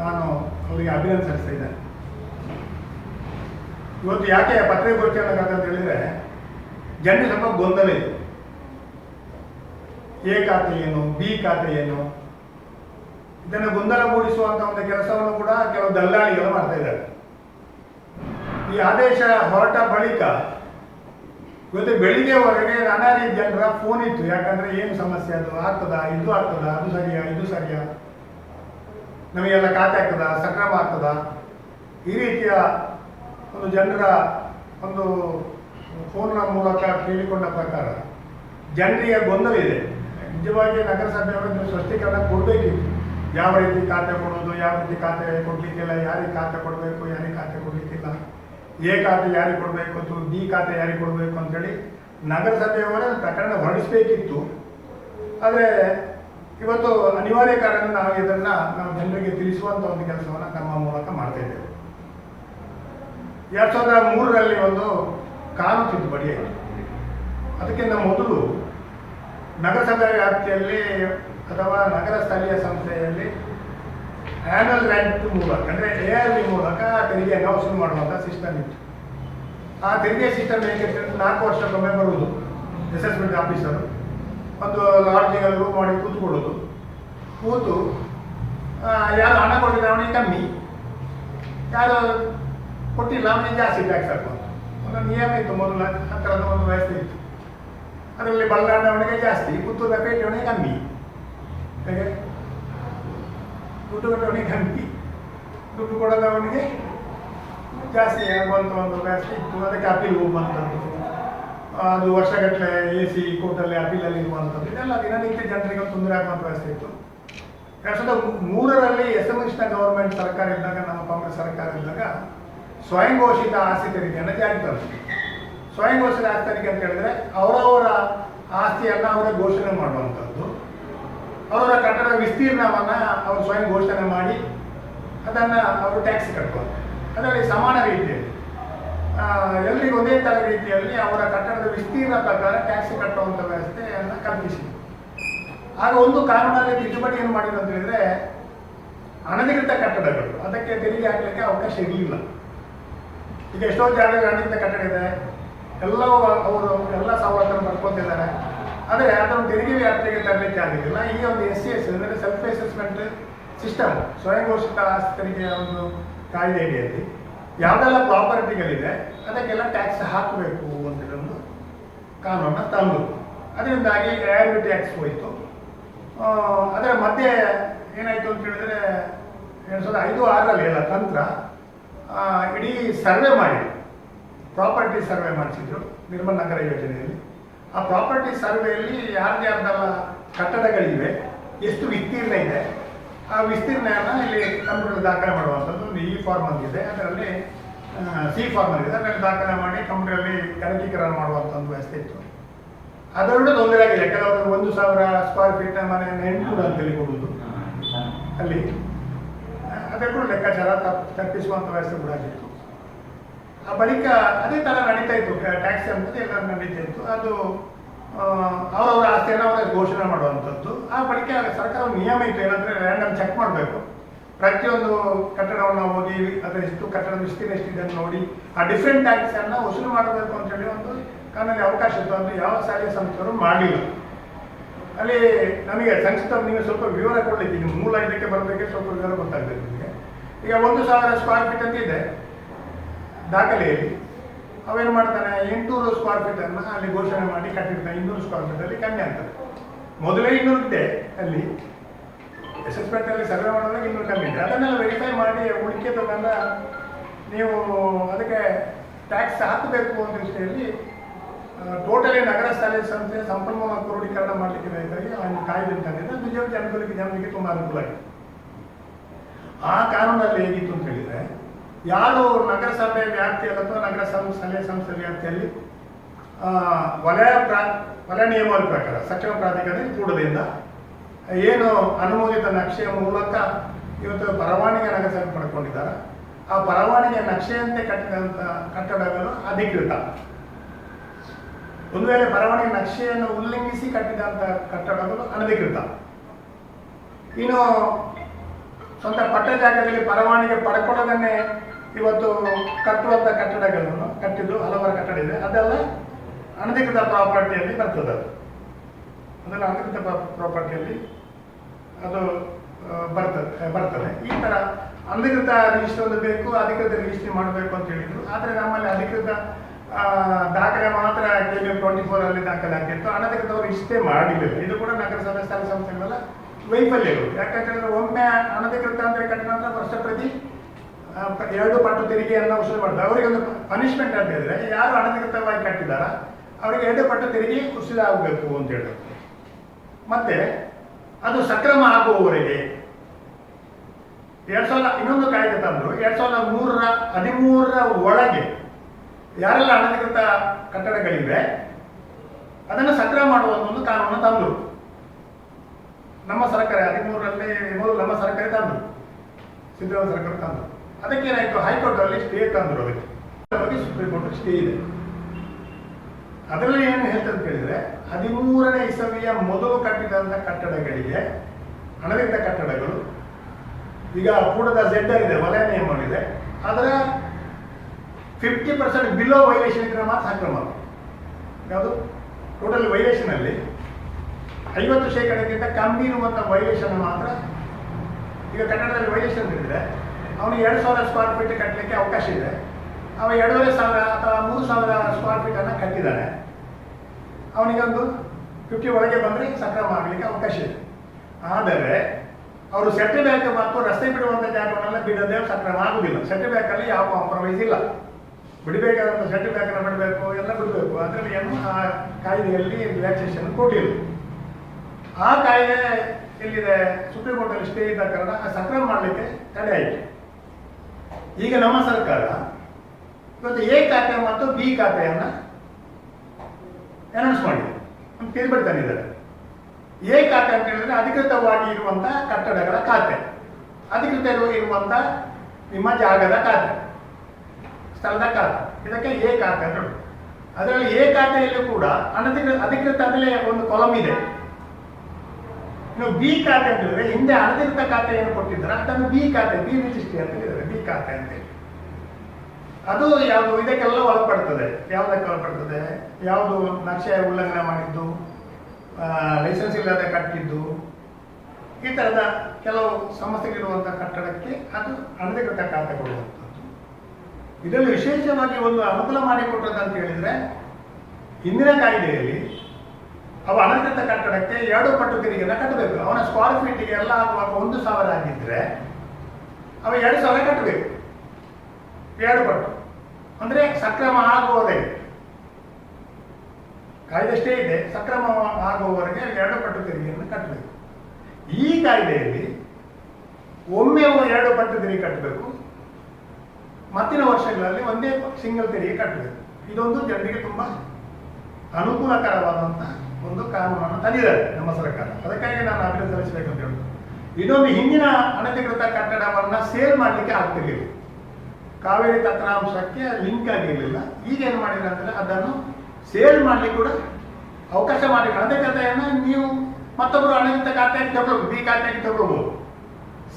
ನಾನು ಅವರಿಗೆ ಅಭಿನಂದಿಸ್ತಾ ಇದ್ದೇನೆ. ಇವತ್ತು ಯಾಕೆ ಪತ್ರಿಕೋದ್ಯಮ ಅಂತ ಹೇಳಿದ್ರೆ, ಜನರು ಸ್ವಲ್ಪ ಗೊಂದಲ ಇದೆ. ಎ ಖಾತೆ ಏನು, ಬಿ ಖಾತೆ ಏನು, ಇದನ್ನು ಗೊಂದಲ ಮೂಡಿಸುವಂಥ ಒಂದು ಕೆಲಸವನ್ನು ಕೂಡ ಕೆಲವು ದಲ್ಲಾಳಿಗಳು ಮಾಡ್ತಾ ಇದ್ದಾರೆ. ಈ ಆದೇಶ ಹೊರಟ ಬಳಿಕ ಇವತ್ತು ಬೆಳಿಗ್ಗೆವರೆಗೆ ನಾನಾ ರೀತಿ ಜನರ ಫೋನ್ ಇತ್ತು. ಯಾಕಂದ್ರೆ ಏನು ಸಮಸ್ಯೆ ಅದು? ಆಗ್ತದಾ? ಇದು ಆಗ್ತದಾ? ಅದು ಸರಿಯಾ? ಇದು ಸರಿಯಾ? ನಮಗೆಲ್ಲ ಖಾತೆ ಆಗ್ತದ, ಸಕ್ರಮ ಆಗ್ತದ. ಈ ರೀತಿಯ ಒಂದು ಜನರ ಒಂದು ಫೋನ್ನ ಮೂಲಕ ಕೇಳಿಕೊಂಡ ಪ್ರಕಾರ ಜನರಿಗೆ ಗೊಂದಲ ಇದೆ. ನಿಜವಾಗಿ ನಗರಸಭೆಯವರಿಗೆ ಸ್ಪಷ್ಟೀಕರಣ ಕೊಡಬೇಕಿತ್ತು. ಯಾವ ರೀತಿ ಖಾತೆ ಕೊಡೋದು, ಯಾವ ರೀತಿ ಖಾತೆ ಕೊಡಲಿಕ್ಕಿಲ್ಲ, ಯಾರಿಗೆ ಖಾತೆ ಕೊಡಬೇಕು, ಯಾರಿಗೆ ಖಾತೆ ಕೊಡಲಿಕ್ಕಿಲ್ಲ, ಎ ಖಾತೆ ಯಾರಿಗೆ ಕೊಡಬೇಕು ಅಥವಾ ಬಿ ಖಾತೆ ಯಾರಿಗೆ ಕೊಡಬೇಕು ಅಂತೇಳಿ ನಗರಸಭೆಯವರ ಪ್ರಕರಣ ಹೊರಡಿಸಬೇಕಿತ್ತು. ಆದರೆ ಇವತ್ತು ಅನಿವಾರ್ಯ ಕಾರಣ ನಾವು ಇದನ್ನ ನಾವು ಜನರಿಗೆ ತಿಳಿಸುವಂತ ಒಂದು ಕೆಲಸವನ್ನು ನಮ್ಮ ಮೂಲಕ ಮಾಡ್ತಾ ಇದ್ದೇವೆ. ಎರಡ್ ಸಾವಿರದ ಮೂರರಲ್ಲಿ ಒಂದು ಕಾನೂನು ತಿದ್ದುಪಡಿ ಅದಕ್ಕಿಂತ ಮೊದಲು ನಗರಸಭೆ ವ್ಯಾಪ್ತಿಯಲ್ಲಿ ಅಥವಾ ನಗರ ಸ್ಥಳೀಯ ಸಂಸ್ಥೆಯಲ್ಲಿ ಆ್ಯನಲ್ ರ್ಯಾಂಕ್ ಮೂಲಕ, ಅಂದರೆ ಎ ಆರ್ ಬಿ ಮೂಲಕ ತೆರಿಗೆಯನ್ನು ವಸೂಲು ಮಾಡುವಂಥ ಸಿಸ್ಟಮ್ ಇತ್ತು. ಆ ತೆರಿಗೆ ಸಿಸ್ಟಮ್ ಹೇಗೆ ನಾಲ್ಕು ವರ್ಷಕ್ಕೊಮ್ಮೆ ಬರುವುದು. ಅಸೆಸ್ಮೆಂಟ್ ಆಫೀಸರು ಒಂದು ಲಾಡ್ಜಿಂಗಲ್ಲಿ ರೂಮ್ ಮಾಡಿ ಕೂತ್ಕೊಳ್ಳೋದು. ಕೂತು ಯಾರು ಹಣ ಕೊಟ್ಟಿಲ್ಲ ಅವನಿಗೆ ಕಮ್ಮಿ. ಯಾರು ಕೊಟ್ಟಿಲ್ಲ, ಅವನಿಗೆ ಜಾಸ್ತಿ ಟ್ಯಾಕ್ಸ್ ಹಾಕೋದು ಒಂದು ನಿಯಮ ಇತ್ತು, ಮೊದಲ ಹತ್ತಿರದ ಒಂದು ವ್ಯವಸ್ಥೆ ಇತ್ತು. ಅದರಲ್ಲಿ ಬಳ್ಳಾಂಡವನಿಗೆ ಜಾಸ್ತಿ ಪುತ್ತೂರ ಪೇಟೆಯವನಿಗೆ ಕಮ್ಮಿ. ಹೇಗೆ? ದುಡ್ಡು ಕೊಟ್ಟವನಿಗೆ ಕಮ್ಮಿ. ದುಡ್ಡು ಕೊಡದವನಿಗೆ ಜಾಸ್ತಿ ಆಗುವಂಥ ಒಂದು ವ್ಯವಸ್ಥೆ ಇತ್ತು, ಅದಕ್ಕೆ ಅಪೀಲ್ ಹೋಗುವಂಥದ್ದು ಅದು ವರ್ಷಗಟ್ಟಲೆ ಎ ಸಿ ಕೋರ್ಟಲ್ಲಿ ಅಪೀಲಲ್ಲಿ ಇರುವಂಥದ್ದು. ಇದೆಲ್ಲ ದಿನನಿತ್ಯ ಜನರಿಗೆ ತೊಂದರೆ ಆಗುವಂಥ ವ್ಯವಸ್ಥೆ ಇತ್ತು. ಎರಡು ಸಾವಿರದ ಮೂರರಲ್ಲಿ ಎಸ್ ಎಂ ಎಸ್ನ ಗೌರ್ಮೆಂಟ್ ಸರ್ಕಾರ ಇದ್ದಾಗ, ನಮ್ಮ ಕಾಂಗ್ರೆಸ್ ಸರ್ಕಾರ ಇದ್ದಾಗ ಸ್ವಯಂ ಘೋಷಿತ ಆಸ್ತಿ ತೆರಿಗೆಯನ್ನು ಜಾರಿ ತಂದ್ರು ಸ್ವಯಂ ಘೋಷಿತ ಆಸ್ತಿ ತೆರಿಗೆ ಅಂತ ಹೇಳಿದ್ರೆ ಅವರವರ ಆಸ್ತಿಯನ್ನು ಅವರೇ ಘೋಷಣೆ ಮಾಡುವಂಥದ್ದು. ಅವರ ಕಟ್ಟಡ ವಿಸ್ತೀರ್ಣವನ್ನು ಅವರು ಸ್ವಯಂ ಘೋಷಣೆ ಮಾಡಿ ಅದನ್ನು ಅವರು ಟ್ಯಾಕ್ಸ್ ಕಟ್ಟುವಂಥ ಅದರಲ್ಲಿ ಸಮಾನ ರೀತಿಯಲ್ಲಿ ಎಲ್ರಿಗೂ ಒಂದೇ ತರ ರೀತಿಯಲ್ಲಿ ಅವರ ಕಟ್ಟಡದ ವಿಸ್ತೀರ್ಣ ಪ್ರಕಾರ ಟ್ಯಾಕ್ಸ್ ಕಟ್ಟುವಂಥ ವ್ಯವಸ್ಥೆಯನ್ನು ಕಲ್ಪಿಸಿದೆ ಆಗ ಒಂದು ಕಾನೂನಲ್ಲಿ ತಿದ್ದುಪಡಿ ಏನು ಮಾಡಿದ್ರು ಅಂತ ಹೇಳಿದ್ರೆ, ಅನಧಿಕೃತ ಕಟ್ಟಡಗಳು, ಅದಕ್ಕೆ ತೆರಿಗೆ ಹಾಕಲಿಕ್ಕೆ ಅವಕಾಶ ಇರಲಿಲ್ಲ. ಈಗ ಎಷ್ಟೋ ಜಾಗದಲ್ಲಿ ಅನಧಿಕೃತ ಕಟ್ಟಡ ಇದೆ, ಎಲ್ಲವೂ ಅವರು ಎಲ್ಲ ಸವಲತ್ತನ್ನು ಪಡ್ಕೊತಿದ್ದಾರೆ. ಆದರೆ ಅದನ್ನು ತೆರಿಗೆ ವ್ಯಾಪ್ತಿಗೆ ತರಲಿಕ್ಕೆ ಆಗಲಿಲ್ಲ ಈ ಒಂದು ಎಸ್ ಸಿ ಎಸ್ ಅಂದರೆ ಸೆಲ್ಫ್ ಅಸೆಸ್ಮೆಂಟ್ ಸಿಸ್ಟಮ್ ಸ್ವಯಂ ಘೋಷಿತ ಆಸ್ತಿ ತೆರಿಗೆಯ ಒಂದು ಕಾಯ್ದೆ ಅಡಿಯಲ್ಲಿ ಯಾವುದೆಲ್ಲ ಪ್ರಾಪರ್ಟಿಗಳಿದೆ ಅದಕ್ಕೆಲ್ಲ ಟ್ಯಾಕ್ಸ್ ಹಾಕಬೇಕು ಅಂತೇಳೊಂದು ಕಾನೂನನ್ನು ತಂದು. ಅದರಿಂದಾಗಿ ಎರಡು ಟ್ಯಾಕ್ಸ್ ಹೋಯಿತು. ಅದರ ಮಧ್ಯೆ ಏನಾಯಿತು ಅಂತ ಹೇಳಿದ್ರೆ, ಎರಡು ಸಾವಿರದ ಐದು, ಆರರಲ್ಲಿ ಎಲ್ಲ ತಂತ್ರ ಇಡೀ ಸರ್ವೆ ಮಾಡಿ ಪ್ರಾಪರ್ಟಿ ಸರ್ವೆ ಮಾಡಿಸಿದ್ರು ನಿರ್ಮಲ್ ನಗರ ಯೋಜನೆಯಲ್ಲಿ. ಆ ಪ್ರಾಪರ್ಟಿ ಸರ್ವೆಯಲ್ಲಿ ಯಾರ್ದು ಯಾರ್ದೆಲ್ಲ ಕಟ್ಟಡಗಳಿವೆ, ಎಷ್ಟು ವಿಸ್ತೀರ್ಣ ಇದೆ ಆ ವಿಸ್ತೀರ್ಣ ಇಲ್ಲಿ ಕಂಪ್ಯೂಟರ್ ದಾಖಲೆ ಮಾಡುವಂಥದ್ದು ಒಂದು ಇ ಫಾರ್ಮ್ ಅಂತಿದೆ ಅದರಲ್ಲಿ ಸಿ ಫಾರ್ಮ್ ಇದೆ. ಅದರಲ್ಲಿ ದಾಖಲೆ ಮಾಡಿ ಕಂಪ್ಯೂಟರಲ್ಲಿ ಗಣಕೀಕರಣ ಮಾಡುವಂಥ ಒಂದು ವ್ಯವಸ್ಥೆ ಇತ್ತು. ಅದರಲ್ಲೂ ತೊಂದರೆ ಆಗಿದೆ ಕೆಲವರು ಒಂದು ಸಾವಿರ ಸ್ಕ್ವೇರ್ ಫೀಟ್ ಮನೆಯನ್ನು ಎಂಟುನೂರು ಅಂತೇಳಿ ಕೊಡುವುದು ಅಲ್ಲಿ. ಅದಕ್ಕೂ ಲೆಕ್ಕಾಚಾರ ತಪ್, ತಪ್ಪಿಸುವಂಥ ವ್ಯವಸ್ಥೆ ಕೂಡ ಆಗಿತ್ತು. ಆ ಬಳಿಕ ಅದೇ ಥರ ನಡೀತಾ ಇತ್ತು. ಟ್ಯಾಕ್ಸ್ ಅಂತ ಎಲ್ಲ ನಡೀತಾ ಇತ್ತು. ಅದು ಅವರವರ ಆಸ್ತಿಯನ್ನು ಅವರೇ ಘೋಷಣೆ ಮಾಡುವಂಥದ್ದು. ಆ ಬಳಿಕ ಸರ್ಕಾರ ನಿಯಮ ಇತ್ತು, ಏನಂದ್ರೆ ರ್ಯಾಂಡಮ್ ಚೆಕ್ ಮಾಡಬೇಕು. ಪ್ರತಿಯೊಂದು ಕಟ್ಟಡವನ್ನು ಹೋಗಿ, ಅದರ ಎಷ್ಟು ಕಟ್ಟಡದ ವಿಸ್ತೀರ್ಣ ಎಷ್ಟಿದೆ ಅಂತ ನೋಡಿ, ಆ ಡಿಫ್ರೆಂಟ್ ಟ್ಯಾಕ್ಸ್ ಅನ್ನ ವಸೂಲು ಮಾಡಬೇಕು ಅಂತ ಹೇಳಿ ಒಂದು ಕಾನೂನಲ್ಲಿ ಅವಕಾಶ ಇತ್ತು. ಅಂದ್ರೆ ಯಾವ ಸಾರಿಗೆ ಸಂಸ್ಥೆಯವರು ಮಾಡಿಲ್ಲ. ಅಲ್ಲಿ ನಮಗೆ ಸಂಸ್ಥೆ ನೀವು ಸ್ವಲ್ಪ ವಿವರ ಕೊಡಲಿಕ್ಕೆ ಮೂಲ ಇದಕ್ಕೆ ಬರಬೇಕೆ ಸ್ವಲ್ಪ ವಿವರ ಗೊತ್ತಾಗ್ತದೆ ನಿಮಗೆ. ಈಗ ಒಂದು ಸಾವಿರ ಸ್ಕ್ವೇರ್ ಫೀಟ್ ಅಂತ ಇದೆ, ದಾಖಲೆಯಲ್ಲಿ. ಅವೇನು ಮಾಡ್ತಾನೆ? ಎಂಟುನೂರು ಸ್ಕ್ವೇರ್ ಫೀಟ್ ಅನ್ನ ಅಲ್ಲಿ ಘೋಷಣೆ ಮಾಡಿ ಕಟ್ಟಿರ್ತಾನೆ. ಇನ್ನೂರು ಸ್ಕ್ವೇರ್ ಫೀಟ್ ಅಲ್ಲಿ ಕಮ್ಮಿ ಆಗ್ತದೆ ಮೊದಲೇ ಇನ್ನೂರು ಇದೆ ಅಲ್ಲಿ. ಎಸ್ ಅಲ್ಲಿ ಸರ್ವೆ ಮಾಡಿದಾಗ ಇನ್ನೂರು ಕಮ್ಮಿ ಇದೆ. ಅದನ್ನೆಲ್ಲ ವೆರಿಫೈ ಮಾಡಿ ಉಳಿಕೆದನ್ನ ನೀವು ಅದಕ್ಕೆ ಟ್ಯಾಕ್ಸ್ ಹಾಕಬೇಕು ಅಂತ ದೃಷ್ಟಿಯಲ್ಲಿ ಟೋಟಲಿ ನಗರ ಸ್ಥಳೀಯ ಸಂಸ್ಥೆ ಸಂಪನ್ಮೂಲ ಕ್ರೋಢೀಕರಣ ಮಾಡಲಿಕ್ಕೆ ಒಂದು ಕಾಯ್ದೆ ತಂದಿದೆ ನಿಜವಾಗಿ ಅನುಕೂಲಕ್ಕೆ ಜನರಿಗೆ ತುಂಬ ಅನುಕೂಲ ಆಗಿದೆ. ಆ ಕಾನೂನಲ್ಲಿ ಹೇಗಿತ್ತು ಅಂತ ಹೇಳಿದ್ರೆ ಯಾರು ನಗರಸಭೆ ವ್ಯಾಪ್ತಿಯಲ್ಲಿ ಅಥವಾ ನಗರ ಸಲಹೆ ಸಂಸ್ಥೆ ವ್ಯಾಪ್ತಿಯಲ್ಲಿ ವಲಯ ಪ್ರಾ, ವಲಯ ನಿಯಮದ ಪ್ರಕಾರ ಸಕ್ಷಮ ಪ್ರಾಧಿಕಾರದ ಕೂಡದಿಂದ ಏನು ಅನುಮೋದಿತ ನಕ್ಷೆಯ ಮೂಲಕ ಇವತ್ತು ಪರವಾನಿಗೆ ನಗರಸಭೆ ಪಡ್ಕೊಂಡಿದ್ದಾರೆ. ಆ ಪರವಾನಿಗೆ ನಕ್ಷೆಯಂತೆ ಕಟ್ಟಿದಂಥ ಕಟ್ಟಡಗಳು ಅಧಿಕೃತ. ಒಂದು ವೇಳೆ ಬರವಣಿಗೆ ನಕ್ಷೆಯನ್ನು ಉಲ್ಲಂಘಿಸಿ ಕಟ್ಟಿದಂಥ ಕಟ್ಟಡಗಳು ಅನಧಿಕೃತ. ಇನ್ನು ಸ್ವಂತ ಪಟ್ಟ ಜಾಗದಲ್ಲಿ ಪರವಾನಿಗೆ ಪಡ್ಕೊಳ್ಳೋದನ್ನೇ ಇವತ್ತು ಕಟ್ಟುವಂಥ ಕಟ್ಟಡಗಳನ್ನು ಕಟ್ಟಿದ್ದು ಹಲವಾರು ಕಟ್ಟಡ ಇದೆ. ಅದೆಲ್ಲ ಅನಧಿಕೃತ ಪ್ರಾಪರ್ಟಿಯಲ್ಲಿ ಬರ್ತದೆ ಅದು. ಅದೆಲ್ಲ ಅನಧಿಕೃತ ಪ್ರಾಪರ್ಟಿಯಲ್ಲಿ ಅದು ಬರ್ತದೆ ಬರ್ತದೆ. ಈ ಥರ ಅನಧಿಕೃತ ರಿಜಿಸ್ಟರ್ ಬೇಕು, ಅಧಿಕೃತ ರಿಜಿಸ್ಟ್ರಿ ಮಾಡಬೇಕು ಅಂತ ಹೇಳಿದ್ರು. ಆದರೆ ನಮ್ಮಲ್ಲಿ ಅಧಿಕೃತ ದಾಖಲೆ ಮಾತ್ರ ಕೆ ಬಿ ಟ್ವೆಂಟಿ ಫೋರಲ್ಲಿ ದಾಖಲೆ ಆಗಿತ್ತು. ಅನಧಿಕೃತವರು ಇಷ್ಟೇ ಮಾಡಿಲ್ಲ. ಇದು ಕೂಡ ನಗರಸಭೆ ಸ್ಥಳ ಸಂಸ್ಥೆಗಳೆಲ್ಲ ವೈಫಲ್ಯಗಳು. ಯಾಕಂತೇಳಿದ್ರೆ ಒಮ್ಮೆ ಅನಧಿಕೃತ ಅಂದರೆ ಕಟ್ಟಿದ ನಂತರ ವರ್ಷ ಪ್ರತಿ ಎರಡು ಪಟ್ಟು ತೆರಿಗೆಯನ್ನು ವಸೂಲಿ ಮಾಡ್ತಾರೆ. ಅವರಿಗೆ ಒಂದು ಪನಿಷ್ಮೆಂಟ್ ಅಂತ ಹೇಳಿದ್ರೆ, ಯಾರು ಅನಧಿಕೃತವಾಗಿ ಕಟ್ಟಿದಾರ ಅವರಿಗೆ ಎರಡು ಪಟ್ಟು ತೆರಿಗೆ ವಸೂಲಿ ಆಗಬೇಕು ಅಂತ ಹೇಳಿದ್ರು. ಮತ್ತೆ, ಅದು ಸಕ್ರಮ ಆಗುವವರೆಗೆ ಎರಡ್ ಸಾವಿರದ ಇನ್ನೊಂದು ಕಾಯ್ದೆ ತಂದ್ರು, ಎರಡ್ ಸಾವಿರದ ಮೂರರ, ಹದಿಮೂರರ ಒಳಗೆ ಯಾರೆಲ್ಲ ಅನಧಿಕೃತ ಕಟ್ಟಡಗಳಿವೆ, ಅದನ್ನು ಸಕ್ರಮ ಮಾಡುವ ಒಂದು ಕಾನೂನು ತಂದ್ರು. ನಮ್ಮ ಸರ್ಕಾರ, ಹದಿಮೂರರಲ್ಲಿ ಮೊದಲು ನಮ್ಮ ಸರ್ಕಾರ ತಂದ್ರು. ಸಿದ್ದರಾಮ ಸರ್ಕಾರ ತಂದ್ರು. ಅದಕ್ಕೆ ಏನಾಯ್ತು ಹೈಕೋರ್ಟ್ ಅಲ್ಲಿ ಸ್ಟೇ ತಂದರು ಅದಕ್ಕೆ. ಸುಪ್ರೀಂ ಕೋರ್ಟ್ ಸ್ಟೇ ಇದೆ. ಅದರಲ್ಲಿ ಏನು ಹೇಳ್ತಂತ ಕೇಳಿದ್ರೆ, ಹದಿಮೂರನೇ ಇಸವಿಯ ಮೊದಲು ಕಟ್ಟಿದಂಥ ಕಟ್ಟಡಗಳಿಗೆ ಹಣದಿಂದ ಕಟ್ಟಡಗಳು, ಈಗ ಕೂಡದ ಜೆಡ್ ಇದೆ ವಲಯ ನಿಯಮ ಇದೆ ಅದರ ಫಿಫ್ಟಿ ಪರ್ಸೆಂಟ್ ಬಿಲೋ ವೈಲೇಷನ್ ಇದ್ರೆ ಮಾತ್ರ ಅಕ್ರಮ. ಯಾವುದು? ಟೋಟಲ್ ವೈಲೇಷನ್ ಅಲ್ಲಿ ಐವತ್ತು ಶೇಕಡಕ್ಕಿಂತ ಕಮ್ಮಿ ಇರುವಂಥ ವೈಲೇಷನ್ ಮಾತ್ರ ಈಗ ಕನ್ನಡದಲ್ಲಿ ವೈಲೇಷನ್ ಇದ್ರೆ ಅವನಿಗೆ ಎರಡು ಸಾವಿರ ಸ್ಕ್ವೇರ್ ಫೀಟ್ ಕಟ್ಟಲಿಕ್ಕೆ ಅವಕಾಶ ಇದೆ. ಅವ ಎರಡೂವರೆ ಸಾವಿರ ಅಥವಾ ಮೂರು ಸಾವಿರ ಸ್ಕ್ವೇರ್ ಫೀಟನ್ನು ಕಟ್ಟಿದ್ದಾನೆ ಅವನಿಗೊಂದು ಫಿಫ್ಟಿ ಒಳಗೆ ಬಂದರೆ ಸಕ್ರಮ ಆಗಲಿಕ್ಕೆ ಅವಕಾಶ ಇದೆ. ಆದರೆ ಅವರು ಸೆಟ್ ಬ್ಯಾಕ್ ಮತ್ತು ರಸ್ತೆ ಬಿಡುವಂಥ ಜಾಗವನ್ನೆಲ್ಲ ಬಿಡದೆ ಸಕ್ರಮ ಆಗುವುದಿಲ್ಲ ಸೆಟ್ ಬ್ಯಾಕಲ್ಲಿ ಯಾವ ಕಾಂಪ್ರಮೈಸ್ ಇಲ್ಲ. ಬಿಡಬೇಕಾದಂಥ ಸೆಟ್ ಬ್ಯಾಕನ್ನು ಬಿಡಬೇಕು, ಎಲ್ಲ ಬಿಡಬೇಕು. ಅದರಲ್ಲಿ ಏನು ಆ ಕಾಯ್ದೆಯಲ್ಲಿ ರಿಲ್ಯಾಕ್ಸೇಷನ್ ಕೊಟ್ಟಿಲ್ಲ. ಆ ಕಾಯ್ದೆ ಎಲ್ಲಿದೆ? ಸುಪ್ರೀಂ ಕೋರ್ಟಲ್ಲಿ ಸ್ಟೇ ಇದ್ದ ಕಾರಣ ಆ ಸಕ್ರಮ ಮಾಡಲಿಕ್ಕೆ ತಡೆ ಆಯಿತು. ಈಗ ನಮ್ಮ ಸರ್ಕಾರ ಇವತ್ತು ಎ ಖಾತೆ ಮತ್ತು ಬಿ ಖಾತೆಯನ್ನು ಅನೌನ್ಸ್ ಮಾಡಿದೆ. ತಿರುಬಡಿ ತಂದಿದ್ದಾರೆ. ಎ ಖಾತೆ ಅಂತ ಹೇಳಿದ್ರೆ ಅಧಿಕೃತವಾಗಿ ಇರುವಂತಹ ಕಟ್ಟಡಗಳ ಖಾತೆ. ಅಧಿಕೃತ ಇರುವಂತಹ ಇರುವಂತ ನಿಮ್ಮ ಜಾಗದ ಖಾತೆ. ಸ್ಥಳದ ಖಾತೆ. ಇದಕ್ಕೆ ಎ ಖಾತೆ ಅಂತ. ಅದರಲ್ಲಿ ಎ ಖಾತೆಯಲ್ಲಿ ಕೂಡ ಅನಧಿಕೃತ ಅಧಿಕೃತ ಒಂದು ಕೊಲಂ ಇದೆ. ಇನ್ನು ಬಿ ಖಾತೆ ಅಂತ ಹೇಳಿದ್ರೆ ಹಿಂದೆ ಅನಧಿಕೃತ ಖಾತೆಯನ್ನು ಕೊಟ್ಟಿದ್ದಾರೆ, ಅದನ್ನು ಬಿ ಖಾತೆ, ಬಿ ರಿಜಿಸ್ಟ್ರಿ ಅಂತ ಅಂತ ಹೇಳಿ ಅದು ಯಾವುದು ಇದಕ್ಕೆಲ್ಲ ಒಳಪಡ್ತದೆ. ಯಾವುದಕ್ಕೆ ಒಳಪಡ್ತದೆ? ಯಾವುದು ನಕ್ಷೆ ಉಲ್ಲಂಘನೆ ಮಾಡಿದ್ದು? ಲೈಸೆನ್ಸ್ ಇಲ್ಲದೆ ಕಟ್ಟಿದ್ದು? ಈ ಥರದ ಕೆಲವು ಸಮಸ್ಯೆಗಳಿರುವಂಥ ಕಟ್ಟಡಕ್ಕೆ ಅದು ಅನಧಿಕೃತ ಖಾತೆ ಕೊಡುವಂಥದ್ದು ಇದರಲ್ಲಿ ವಿಶೇಷವಾಗಿ ಒಂದು ಅನುಕೂಲ ಮಾಡಿಕೊಟ್ಟದ್ದು ಅಂತ ಹೇಳಿದ್ರೆ ಹಿಂದಿನ ಕಾಯ್ದೆಯಲ್ಲಿ ಅವ ಅನಧಿಕೃತ ಕಟ್ಟಡಕ್ಕೆ ಎರಡು ಪಟ್ಟು ತೆರಿಗೆಯನ್ನು ಕಟ್ಟಬೇಕು. ಅವನ ಸ್ಕ್ವೇರ್ ಫೀಟಿಗೆ ಎಲ್ಲ ಆಗುವಾಗ ಒಂದು ಸಾವಿರ ಆಗಿದ್ರೆ ಅವ ಎರಡು ಸಾವಿರ ಕಟ್ಟಬೇಕು ಎರಡು ಪಟ್ಟು. ಅಂದ್ರೆ ಸಕ್ರಮ ಆಗುವವರೆಗೆ ಕಾಯ್ದೆಷ್ಟೇ ಇದೆ. ಸಕ್ರಮ ಆಗುವವರೆಗೆ ಎರಡು ಪಟ್ಟು ತೆರಿಗೆಯನ್ನು ಕಟ್ಟಬೇಕು ಈ ಕಾಯ್ದೆಯಲ್ಲಿ ಒಮ್ಮೆ ಎರಡು ಪಟ್ಟು ತೆರಿಗೆ ಕಟ್ಟಬೇಕು ಮತ್ತಿನ ವರ್ಷಗಳಲ್ಲಿ ಒಂದೇ ಸಿಂಗಲ್ ತೆರಿಗೆ ಕಟ್ಟಬೇಕು ಇದೊಂದು ಜನರಿಗೆ ತುಂಬಾ ಅನುಕೂಲಕರವಾದಂತಹ ಒಂದು ಕಾನೂನನ್ನು ತಂದಿದ್ದಾರೆ ನಮ್ಮ ಸರ್ಕಾರ. ಅದಕ್ಕಾಗಿ ನಾನು ಅಭಿನಂದಿಸಬೇಕು ಅಂತ ಹೇಳುದು ಇದೊಂದು ಹಿಂದಿನ ಅನಧಿಕೃತ ಕಟ್ಟಡವನ್ನು ಸೇಲ್ ಮಾಡಲಿಕ್ಕೆ ಆಗ್ತಿರ್ಲಿಲ್ಲ. ಕಾವೇರಿ ತತ್ರಾಂಶಕ್ಕೆ ಲಿಂಕ್ ಆಗಿರಲಿಲ್ಲ. ಈಗ ಏನು ಮಾಡಿದ್ರೆ ಅಂದರೆ ಅದನ್ನು ಸೇಲ್ ಮಾಡ್ಲಿಕ್ಕೆ ಕೂಡ ಅವಕಾಶ ಮಾಡಿ ಅನಧಿಕೃತೆಯನ್ನು ನೀವು ಮತ್ತೊಬ್ಬರು ಅನಧಿಕೃತ ಖಾತೆಯಾಗಿ ತಗೊಳ್ಬೋದು ಬಿ ಖಾತೆಯಾಗಿ ತಗೊಳ್ಬೋದು.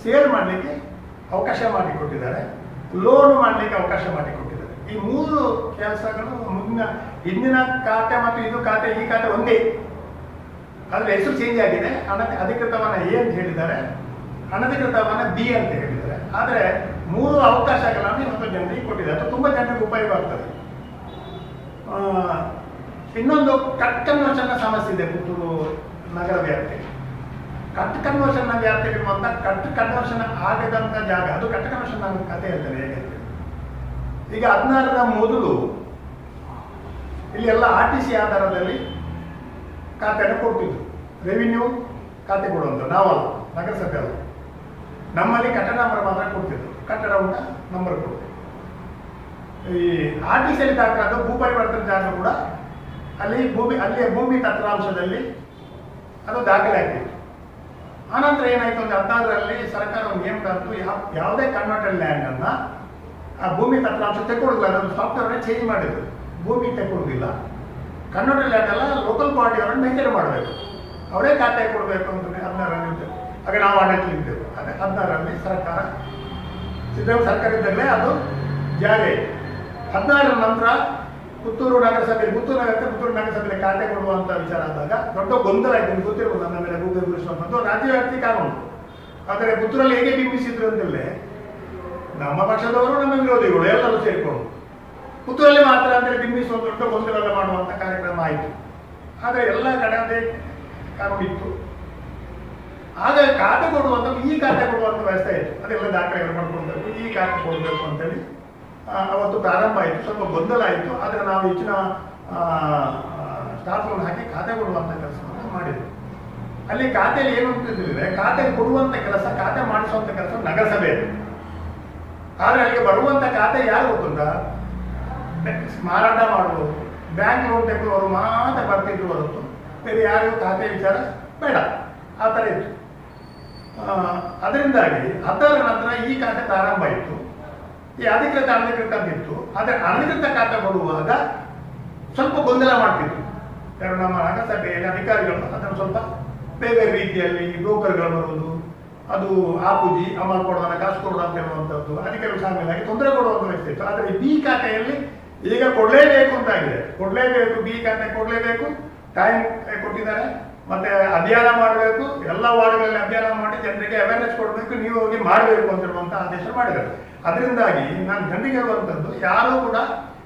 ಸೇಲ್ ಮಾಡಲಿಕ್ಕೆ ಅವಕಾಶ ಮಾಡಿಕೊಟ್ಟಿದ್ದಾರೆ. ಲೋನ್ ಮಾಡಲಿಕ್ಕೆ ಅವಕಾಶ ಮಾಡಿಕೊಟ್ಟಿದ್ದಾರೆ. ಈ ಮೂರು ಕೆಲಸಗಳು ಮುಂದಿನ ಹಿಂದಿನ ಖಾತೆ ಮತ್ತು ಇದು ಖಾತೆ, ಈ ಖಾತೆ ಒಂದೇ. ಅದರ ಹೆಸರು ಚೇಂಜ್ ಆಗಿದೆ. ಅನ ಅಧಿಕೃತವನ್ನ ಎ ಅಂತ ಹೇಳಿದ್ದಾರೆ. ಅನಧಿಕೃತವನ್ನ ಬಿ ಅಂತ ಹೇಳಿದ್ದಾರೆ. ಆದರೆ ಮೂರು ಅವಕಾಶಗಳನ್ನು ಇವತ್ತು ಜನರಿಗೆ ಕೊಟ್ಟಿದ್ದಾರೆ. ಅದು ತುಂಬ ಜನರಿಗೆ ಉಪಯೋಗ ಆಗ್ತದೆ. ಇನ್ನೊಂದು ಕಟ್ ಕನ್ವರ್ಷನ್ ಸಮಸ್ಯೆ ಇದೆ ಪುತ್ತೂರು ನಗರ ವ್ಯಾಪ್ತಿ ಕಟ್ ಕನ್ವರ್ಷನ್ ವ್ಯಾಪ್ತಿಗಿರುವಂತ ಕಟ್ ಕನ್ವರ್ಷನ್ ಆಗದಂತ ಜಾಗ, ಅದು ಕಟ್ ಕನ್ವರ್ಷನ್ ಕತೆ ಹೇಳ್ತಾರೆ ಹೇಗೆ ಈಗ ಹದಿನಾರರ ಮೊದಲು ಇಲ್ಲಿ ಎಲ್ಲ ಆರ್ ಟಿ ಸಿ ಆಧಾರದಲ್ಲಿ ಖಾತೆಯನ್ನು ಕೊಡ್ತಿದ್ರು ರೆವಿನ್ಯೂ ಖಾತೆ ಕೊಡುವಂಥ ನಾವಲ್ಲ, ನಗರಸಭೆ ಅಲ್ಲ. ನಮ್ಮಲ್ಲಿ ಕಟ್ಟಡ ನಂಬರ್ ಮಾತ್ರ ಕೊಡ್ತಿದ್ರು. ಕಟ್ಟಡ ಊಟ ನಂಬರ್ ಕೊಡ್ತಿದ್ರು ಈ ಆರ್ ಟಿ ಸಿಯಲ್ಲಿ ದಾಖಲಾದ ಭೂ ಪರಿವರ್ತನೆ ಜಾಗ ಕೂಡ ಅಲ್ಲಿ ಭೂಮಿ ಅಲ್ಲಿಯ ಭೂಮಿ ತತ್ರಾಂಶದಲ್ಲಿ ಅದು ದಾಖಲೆ ಆಗ್ತಿತ್ತು ಆನಂತರ ಏನಾಯ್ತು ಒಂದು ಹದಿನಾರರಲ್ಲಿ ಸರ್ಕಾರ ಒಂದು ನೇಮ್ ತಂತು ಯಾವ ಯಾವುದೇ ಕನ್ವರ್ಟೆಡ್ ಲ್ಯಾಂಡ್ ಅನ್ನ ಆ ಭೂಮಿ ತತ್ರಾಂಶ ತೆಗೊಳ್ಳಲ್ಲ ಅದನ್ನು ಸಾಫ್ಟ್ವೇರ್ ಚೇಂಜ್ ಮಾಡಿದ್ರು. ಭೂಮಿ ತೆಗೊಳ್ಳೋದಿಲ್ಲ ಕನ್ವರ್ಟೆಡ್ ಲ್ಯಾಂಡ್ ಎಲ್ಲ ಲೋಕಲ್ ಪಾರ್ಟಿ ಅವರನ್ನು ಮೇಂಟೈನ್ ಮಾಡಬೇಕು. ಅವರೇ ಖಾತೆ ಕೊಡಬೇಕು ಅಂತ ಹದಿನಾರರಲ್ಲಿ. ಆಗ ನಾವು ಆಡಳಿತ ನಿಂತೇವೆ ಅದೇ ಹದಿನಾರರಲ್ಲಿ ಸರ್ಕಾರ ಸಿದ್ದರಾಮಯ್ಯ ಸರ್ಕಾರ ಅದು ಜಾರಿ. ಹದಿನಾರರ ನಂತರ ಪುತ್ತೂರು ನಗರಸಭೆ, ಪುತ್ತೂರು ನಗರ ಪುತ್ತೂರು ನಗರಸಭೆಯಲ್ಲಿ ಖಾತೆ ಕೊಡುವಂಥ ವಿಚಾರ ಆದಾಗ ದೊಡ್ಡ ಗೊಂದಲ ಆಯ್ತು ಗೊತ್ತಿರ್ಬೋದು ನನ್ನ ಮೇಲೆ ಗೂಬೆ ರಾಜ್ಯ ವ್ಯಾಪ್ತಿ ಕಾನೂನು. ಆದರೆ ಪುತ್ತೂರಲ್ಲಿ ಹೇಗೆ ಬಿಂಬಿಸಿದ್ರು ಅಂತಲ್ಲೇ ನಮ್ಮ ಪಕ್ಷದವರು ನಮ್ಮ ವಿರೋಧಿಗಳು ಎಲ್ಲರೂ ಸೇರಿಕೊಂಡು ಪುತ್ತೂರಲ್ಲಿ ಮಾತ್ರ ಅಂದರೆ ಬಿಂಬಿಸುವ ದೊಡ್ಡ ಗೊಂದಲ ಮಾಡುವಂಥ ಕಾರ್ಯಕ್ರಮ ಆಯಿತು. ಆದರೆ ಎಲ್ಲ ಕಡೆ ಅದೇ ಕಾಣಿತ್ತು ಆಗ ಖಾತೆ ಕೊಡುವಂಥ ಈ ಖಾತೆ ಕೊಡುವಂಥ ವ್ಯವಸ್ಥೆ ಇತ್ತು ಅದೆಲ್ಲ ದಾಖಲೆಗಳು ಮಾಡ್ಕೊಳ್ಬೇಕು ಈ ಖಾತೆ ಕೊಡಬೇಕು ಅಂತೇಳಿ ಅವತ್ತು ಪ್ರಾರಂಭ ಆಯಿತು. ಸ್ವಲ್ಪ ಗೊಂದಲ ಆಯಿತು. ಆದರೆ ನಾವು ಹೆಚ್ಚಿನ ಸ್ಟಾಫ್ಗಳನ್ನು ಹಾಕಿ ಖಾತೆ ಕೊಡುವಂಥ ಕೆಲಸವನ್ನು ಮಾಡಿದ್ವಿ. ಅಲ್ಲಿ ಖಾತೆಯಲ್ಲಿ ಏನು ಅಂತಿದ್ರೆ ಖಾತೆ ಕೊಡುವಂಥ ಕೆಲಸ, ಖಾತೆ ಮಾಡಿಸುವಂಥ ಕೆಲಸ ನಗರಸಭೆ ಆದರೆ ಅಲ್ಲಿಗೆ ಬರುವಂಥ ಖಾತೆ ಯಾರು ಗೊತ್ತುಂಟಾ? ಮಾರಾಟ ಮಾಡುವುದು ಬ್ಯಾಂಕ್ ಲೋನ್ ತೆಗೆದುವರು ಮಾತ್ರ ಬರ್ತಿದ್ರು ಹೊರತು. ಬೇರೆ ಯಾರಿಗೂ ಖಾತೆ ವಿಚಾರ ಬೇಡ. ಆ ಥರ ಇತ್ತು. ಅದರಿಂದಾಗಿ ಅದರ ನಂತರ ಈ ಖಾತೆ ಪ್ರಾರಂಭ ಆಯಿತು. ಈ ಅಧಿಕೃತ ಅನಧಿಕೃತ ಅಂತಿತ್ತು ಆದರೆ ಅನಧಿಕೃತ ಖಾತೆ ಕೊಡುವಾಗ ಸ್ವಲ್ಪ ಗೊಂದಲ ಮಾಡ್ತಿದ್ರು. ಯಾರು ನಮ್ಮ ನಗರಸಭೆಯಲ್ಲಿ ಅಧಿಕಾರಿಗಳು ಅದನ್ನು ಸ್ವಲ್ಪ ಬೇರೆ ಬೇರೆ ರೀತಿಯಲ್ಲಿ ಬ್ರೋಕರ್ಗಳು ಬರುವುದು, ಅದು ಆಪುಜಿ ಅಮಲ್ ಕೊಡೋದನ್ನ ಕಾಸು ಕೊಡೋಣ ಅಂತ ಹೇಳುವಂಥದ್ದು, ಅಧಿಕಾರಿಗಳು ಸಾಮಾನ್ಯವಾಗಿ ತೊಂದರೆ ಕೊಡುವಂಥ ವ್ಯವಸ್ಥೆ ಇತ್ತು. ಆದರೆ ಬಿ ಖಾತೆಯಲ್ಲಿ ಈಗ ಕೊಡಲೇಬೇಕು ಅಂತಾಗಿದೆ ಕೊಡಲೇಬೇಕು ಬಿ ಖಾತೆ ಕೊಡಲೇಬೇಕು ಟೈಮ್ ಕೊಟ್ಟಿದ್ದಾರೆ, ಮತ್ತೆ ಅಧ್ಯಯನ ಮಾಡಬೇಕು, ಎಲ್ಲ ವಾರ್ಡ್ಗಳಲ್ಲಿ ಅಧ್ಯಯನ ಮಾಡಿ ಜನರಿಗೆ ಅವೇರ್ನೆಸ್ ಕೊಡಬೇಕು, ನೀವು ಹೋಗಿ ಮಾಡಬೇಕು ಅಂತ ಹೇಳುವಂಥ ಆದೇಶ ಮಾಡಿದ್ದಾರೆ. ಅದರಿಂದಾಗಿ ನಾನು ಜನರಿಗೆ ಹೇಳುವಂಥದ್ದು ಯಾರೂ ಕೂಡ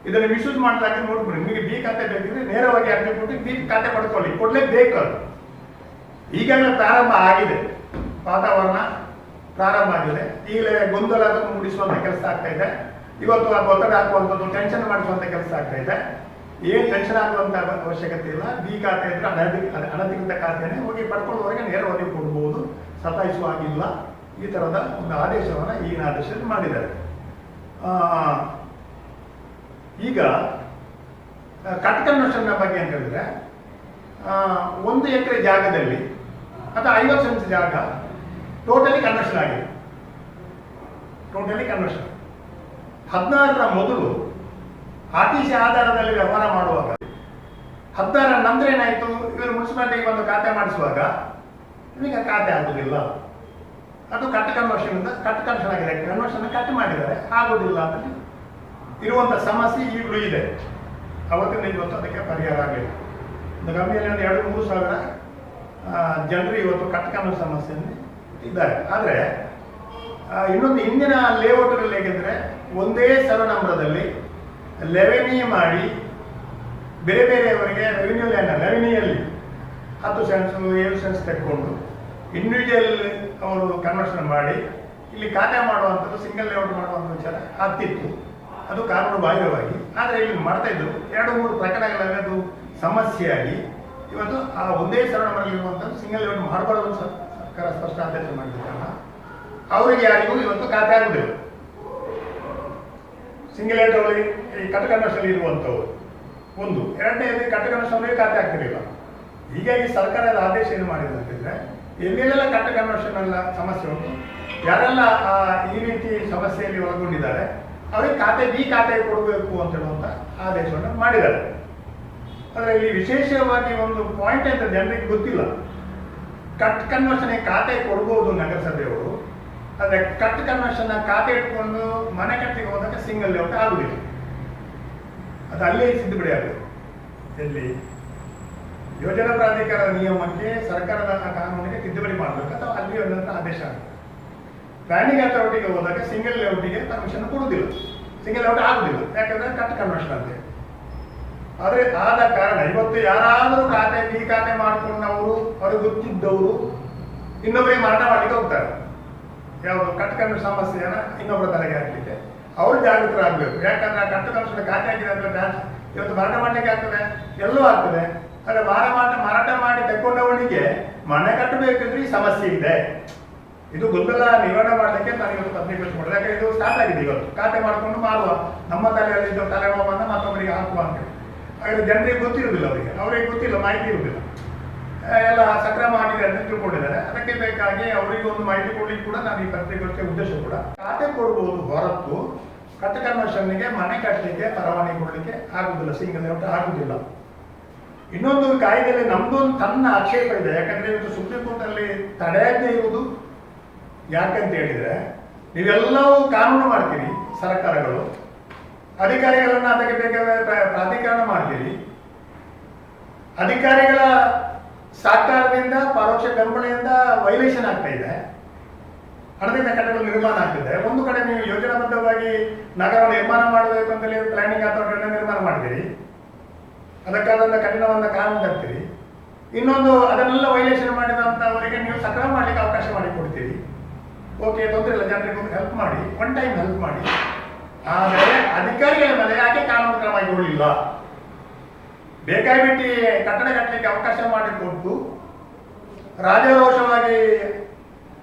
ಇದನ್ನು ಮಿಸ್ಯೂಸ್ ಮಾಡ್ಲಾಕೆ ನೋಡ್ಬಿಡಿ. ನಿಮಗೆ ಬಿ ಖಾತೆ ಬೇಕಿದ್ರೆ ನೇರವಾಗಿ ಅರ್ಜಿ ಕೊಟ್ಟು ಬಿ ಖಾತೆ ಪಡ್ಕೊಳ್ಳಿ ಕೊಡಲೇಬೇಕು ಅದು. ಈಗಾಗಲೇ ಪ್ರಾರಂಭ ಆಗಿದೆ. ವಾತಾವರಣ ಪ್ರಾರಂಭ ಆಗಿದೆ. ಈಗಲೇ ಗೊಂದಲ ಮೂಡಿಸುವಂಥ ಕೆಲಸ ಆಗ್ತಾ ಇದೆ. ಇವತ್ತು ಆ ಒತ್ತಡ ಹಾಕುವಂಥದ್ದು ಟೆನ್ಷನ್ ಮಾಡಿಸುವಂಥ ಕೆಲಸ ಆಗ್ತಾ ಇದೆ. ಏನು ಟೆನ್ಷನ್ ಆಗುವಂಥ ಅವಶ್ಯಕತೆ ಇಲ್ಲ. ಬಿ ಖಾತೆ ಇದ್ರೆ ಅನಧಿಕ, ಅನಧಿಕೃತ ಖಾತೆನೇ ಹೋಗಿ ಪಡ್ಕೊಳ್ಳುವವರೆಗೆ ನೇರವಾಗಿ ಕೊಡ್ಬೋದು. ಸತಾಯಿಸುವ ಹಾಗಿಲ್ಲ. ಈ ಥರದ ಒಂದು ಆದೇಶವನ್ನು ಈಗಿನ ಆದೇಶದಲ್ಲಿ ಮಾಡಿದ್ದಾರೆ. ಈಗ ಕಟ್ ಕನ್ವರ್ಷನ್ನ ಬಗ್ಗೆ ಅಂತ ಹೇಳಿದ್ರೆ ಒಂದು ಎಕರೆ ಜಾಗದಲ್ಲಿ ಅಥವಾ ಐವತ್ತು ಸೆನ್ಸ್ ಜಾಗ ಟೋಟಲಿ ಕನ್ವರ್ಷನ್ ಆಗಿದೆ. ಟೋಟಲಿ ಕನ್ವರ್ಷನ್ ಹದಿನಾರರ ಮೊದಲು ಆದೇಶ ಆಧಾರದಲ್ಲಿ ವ್ಯವಹಾರ ಮಾಡುವಾಗ, ಹದಿನಾರರ ನಂತರ ಏನಾಯಿತು? ಇವರು ಮುನ್ಸಿಪಾಲಿಟಿಗೆ ಬಂದು ಖಾತೆ ಮಾಡಿಸುವಾಗ, ನಿಮಗೆ ಖಾತೆ ಆಗುದಿಲ್ಲ. ಅದು ಕಟ್ ಕನ್ವರ್ಷನ್ ಕಟ್ ಕನ್ವರ್ಷನ್ ಆಗಿದೆ. ಕನ್ವರ್ಷನ್ ಕಟ್ ಮಾಡಿದ್ದಾರೆ. ಆಗೋದಿಲ್ಲ ಅಂತ ಇರುವಂಥ ಸಮಸ್ಯೆ ಈಗಲೂ ಇದೆ. ಅವತ್ತಿನ ಇವತ್ತು ಅದಕ್ಕೆ ಪರಿಹಾರ ಆಗಲಿಲ್ಲ. ಒಂದು ಕಮ್ಮಿಯಲ್ಲಿ ಒಂದು ಎರಡು ಮೂರು ಸಾವಿರ ಜನರು ಇವತ್ತು ಕಟ್ಕನ್ನೋ ಸಮಸ್ಯೆಯಲ್ಲಿ ಇದ್ದಾರೆ. ಆದರೆ ಇನ್ನೊಂದು ಹಿಂದಿನ ಲೇಔಟ್ಗಳಲ್ಲಿ ಹೇಗೆಂದರೆ ಒಂದೇ ಸರ್ವನಂಬರದಲ್ಲಿ ಲೆವೆನಿ ಮಾಡಿ ಬೇರೆ ಬೇರೆಯವರಿಗೆ ರೆವಿನ್ಯೂ ಲ್ಯಾಂಡ್ ರೆವಿನ್ಯೂಯಲ್ಲಿ ಹತ್ತು ಸೆನ್ಸು ಏಳು ಸೆನ್ಸ್ ತೆಕ್ಕೊಂಡು ಇಂಡಿವಿಜುವಲ್ ಅವರು ಕನ್ವರ್ಷನ್ ಮಾಡಿ ಇಲ್ಲಿ ಖಾತೆ ಮಾಡುವಂಥದ್ದು ಸಿಂಗಲ್ ಲೇಔಟ್ ಮಾಡುವಂಥ ವಿಚಾರ ಆಗ್ತಿತ್ತು. ಅದು ಕಾನೂನು ಬಾಹಿರವಾಗಿ ಆದರೆ ಇಲ್ಲಿ ಮಾಡ್ತಾ ಇದ್ರು. ಎರಡು, ಮೂರು ಪ್ರಕರಣಗಳಲ್ಲಿ ಅದು ಸಮಸ್ಯೆಯಾಗಿ ಇವತ್ತು ಆ ಒಂದೇ ಸರಣಮರಲ್ಲಿರುವಂಥದ್ದು ಸಿಂಗಲ್ ಲೇಔಟ್ ಮಾಡಬಾರ್ದು ಸರ್ಕಾರ ಸ್ಪಷ್ಟ ಆದೇಶ ಮಾಡಿದ್ದಲ್ಲ ಅವರಿಗೆ ಯಾರಿಗೂ ಇವತ್ತು ಖಾತೆ ಆಗುದಿಲ್ಲ. ಅವರಿಗೆ ಈ ಕಟಕನಶಲ್ಲಿ ಇರುವಂಥವ್ರು ಒಂದು. ಎರಡನೇದು ಕಟಕನಶವರಿಗೆ ಖಾತೆ ಆಗ್ತಿರಲಿಲ್ಲ. ಹೀಗಾಗಿ ಸರ್ಕಾರದ ಆದೇಶ ಏನು ಮಾಡಿದೆ ಅಂತಂದರೆ ಎಲ್ಲೆಲ್ಲ ಕಟ್ಟ ಕನ್ವರ್ಷನ್ ಎಲ್ಲ ಸಮಸ್ಯೆ ಉಂಟು. ಯಾರೆಲ್ಲ ಆ, ಈ ರೀತಿ ಸಮಸ್ಯೆಯಲ್ಲಿ ಒಳಗೊಂಡಿದ್ದಾರೆ ಅವರಿಗೆ ಖಾತೆ ಈ ಖಾತೆ ಕೊಡಬೇಕು ಅಂತ ಹೇಳುವಂಥ ಆದೇಶವನ್ನು ಮಾಡಿದ್ದಾರೆ. ಆದರೆ ಇಲ್ಲಿ ವಿಶೇಷವಾಗಿ ಒಂದು ಪಾಯಿಂಟ್ ಅಂತ ಜನರಿಗೆ ಗೊತ್ತಿಲ್ಲ. ಕಟ್ ಕನ್ವರ್ಷನ್ ಖಾತೆ ಕೊಡ್ಬೋದು ನಗರಸಭೆಯವರು. ಆದರೆ ಕಟ್ ಕನ್ವರ್ಷನ್ ಖಾತೆ ಇಟ್ಕೊಂಡು ಮನೆ ಕಟ್ಟಿಗೆ ಹೋದಾಗ ಸಿಂಗಲ್ ಲೇಔಟ್ ಆಗುದಿಲ್ಲ. ಅದು ಅಲ್ಲೇ ಸಿದ್ಧಪಡಿ ಆಗುದು ಎಲ್ಲಿ? ಯೋಜನಾ ಪ್ರಾಧಿಕಾರ ನಿಯಮಕ್ಕೆ ಸರ್ಕಾರದ ಕಾನೂನಿಗೆ ತಿದ್ದುಪಡಿ ಮಾಡಬೇಕು ಅಥವಾ ಅಲ್ಲಿ ಒಂದಂತ ಆದೇಶ ಆಗುತ್ತೆ ಪ್ಲಾನಿಂಗ್ ಅಥಾರಿಟಿಗೆ ಹೋದಾಗ ಸಿಂಗಲ್ ಲೇಔಟಿಗೆ ಪರ್ಮಿಷನ್ ಕೊಡುವುದಿಲ್ಲ ಸಿಂಗಲ್ ಲೇಔಟ್ ಆಗುದಿಲ್ಲ. ಯಾಕಂದ್ರೆ ಕಟ್ ಕನ್ವರ್ಷನ್ ಅಂತೆ ಆದರೆ ಆದ ಕಾರಣ ಇವತ್ತು ಯಾರಾದರೂ ಖಾತೆ ಬಿ ಖಾತೆ ಮಾಡಿಕೊಂಡವರು ಅವ್ರಿಗೆ ಗೊತ್ತಿದ್ದವರು ಇನ್ನೊಬ್ಬರಿಗೆ ಮಾರಾಟ ಮಾಡಲಿಕ್ಕೆ ಹೋಗ್ತಾರೆ. ಯಾವುದು ಕಟ್ಕಂಡ ಸಮಸ್ಯೆಯನ್ನ ಇನ್ನೊಬ್ಬರ ತಲೆಗೆ ಹಾಕಲಿಕ್ಕೆ. ಅವರು ಜಾಗೃತರಾಗಬೇಕು ಯಾಕಂದ್ರೆ ಆ ಖಾತೆ ಆಗಿದೆ ಅಂದ್ರೆ ಡ್ಯಾನ್ಸ್ ಇವತ್ತು ಮಾರಾಟ ಮಾಡಲಿಕ್ಕೆ ಆಗ್ತದೆ, ಎಲ್ಲೂ ಆಗ್ತದೆ. ಆದರೆ ಮಾರಾಟ ಮಾರಾಟ ಮಾಡಿ ತಗೊಂಡವನಿಗೆ ಮನೆ ಕಟ್ಟಬೇಕಿದ್ರೆ ಈ ಸಮಸ್ಯೆ ಇದೆ. ಇದು ಗೊಂದಲ ನಿವಾರಣೆ ಮಾಡಲಿಕ್ಕೆ ನಾನು ಇವತ್ತು ಪತ್ರಿಕೆ ಮಾಡಿದೆ ಯಾಕಂದ್ರೆ ಇದು ಸ್ಟಾರ್ಟ್ ಆಗಿದೆ ಇವತ್ತು. ಖಾತೆ ಮಾಡಿಕೊಂಡು ಮಾರುವ. ನಮ್ಮ ತಲೆಯಲ್ಲಿ ಇದ್ದ ತಲೆನೋವನ್ನು ಮತ್ತೊಬ್ಬರಿಗೆ ಹಾಕುವ ಅಂತ. ಹೇಳಿ ಜನರಿಗೆ ಗೊತ್ತಿರುವುದಿಲ್ಲ ಅವರಿಗೆ. ಅವರಿಗೆ ಗೊತ್ತಿಲ್ಲ, ಮಾಹಿತಿ ಇರುವುದಿಲ್ಲ. ಎಲ್ಲ ಸಕ್ರಮ ಆಗಿದೆ ಅಂತ ತಿಳ್ಕೊಂಡಿದ್ದಾರೆ. ಅದಕ್ಕೆ ಬೇಕಾಗಿ ಅವರಿಗೆ ಒಂದು ಮಾಹಿತಿ ಕೊಡ್ಲಿಕ್ಕೆ ಕೂಡ ನಾನು ಈ ಪತ್ರಿಕೆ ಉದ್ದೇಶ ಕೂಡ. ಖಾತೆ ಕೊಡಬಹುದು ಹೊರತು ಕಟ್ಟ ಕನ್ವರ್ಷನ್ಗೆ ಮನೆ ಕಟ್ಟಲಿಕ್ಕೆ ಪರವಾನಗಿ ಕೊಡಲಿಕ್ಕೆ ಆಗುದಿಲ್ಲ. ಸಿಂಗಲ್ ಲೇಔಟ್ ಆಗುದಿಲ್ಲ. ಇನ್ನೊಂದು ಕಾಯ್ದೆಯಲ್ಲಿ ನಮ್ದೊಂದು ತನ್ನ ಆಕ್ಷೇಪ ಇದೆ. ಯಾಕಂದ್ರೆ ಇವತ್ತು ಸುಪ್ರೀಂ ಕೋರ್ಟ್ ಅಲ್ಲಿ ತಡೆಯದೇ ಇರುವುದು. ಯಾಕಂತ ಹೇಳಿದ್ರೆ, ನೀವೆಲ್ಲವೂ ಕಾನೂನು ಮಾಡ್ತೀರಿ, ಸರ್ಕಾರಗಳು. ಅಧಿಕಾರಿಗಳನ್ನ ಅದಕ್ಕೆ ಬೇಕಾದ ಪ್ರ- ಪ್ರಾಧಿಕರಣ ಮಾಡ್ತೀರಿ. ಅಧಿಕಾರಿಗಳ ಸಹಕಾರದಿಂದ ಪರೋಕ್ಷ ಬೆಂಬಲದಿಂದ ವೈಲೇಷನ್ ಆಗ್ತಾ ಇದೆ. ಹಣದಿಂದ ಕಟ್ಟಡಗಳು ನಿರ್ಮಾಣ ಆಗ್ತಿದೆ. ಒಂದು ಕಡೆ ನೀವು ಯೋಜನಾಬದ್ಧವಾಗಿ ನಗರ ನಿರ್ಮಾಣ ಮಾಡಬೇಕು ಅಂತೇಳಿ ಪ್ಲಾನಿಂಗ್ ಅಥವಾ ನಿರ್ಮಾಣ ಮಾಡ್ತೀರಿ ಅದಕ್ಕಾದಂಥ ಕಠಿಣವಾದ ಕಾನೂನು ತರ್ತೀರಿ. ಇನ್ನೊಂದು, ಅದನ್ನೆಲ್ಲ ವೈಲೇಷನ್ ಮಾಡಿದಂಥವರಿಗೆ ನೀವು ಸಕ್ರಮ ಮಾಡಲಿಕ್ಕೆ ಅವಕಾಶ ಮಾಡಿ ಕೊಡ್ತೀರಿ ಓಕೆ ತೊಂದರೆ ಇಲ್ಲ. ಜನರಿಗೆ ಹೆಲ್ಪ್ ಮಾಡಿ ಒನ್ ಟೈಮ್ ಹೆಲ್ಪ್ ಮಾಡಿ. ಆದರೆ ಅಧಿಕಾರಿಗಳ ಮೇಲೆ ಯಾಕೆ ಕಾನೂನು ಕ್ರಮ ಕೈಗೊಳ್ಳಿಲ್ಲ ಬೇಕಾಬಿಟ್ಟು ಕಟ್ಟಡ ಕಟ್ಟಲಿಕ್ಕೆ ಅವಕಾಶ ಮಾಡಿಕೊಟ್ಟು ರಾಜರೋಷವಾಗಿ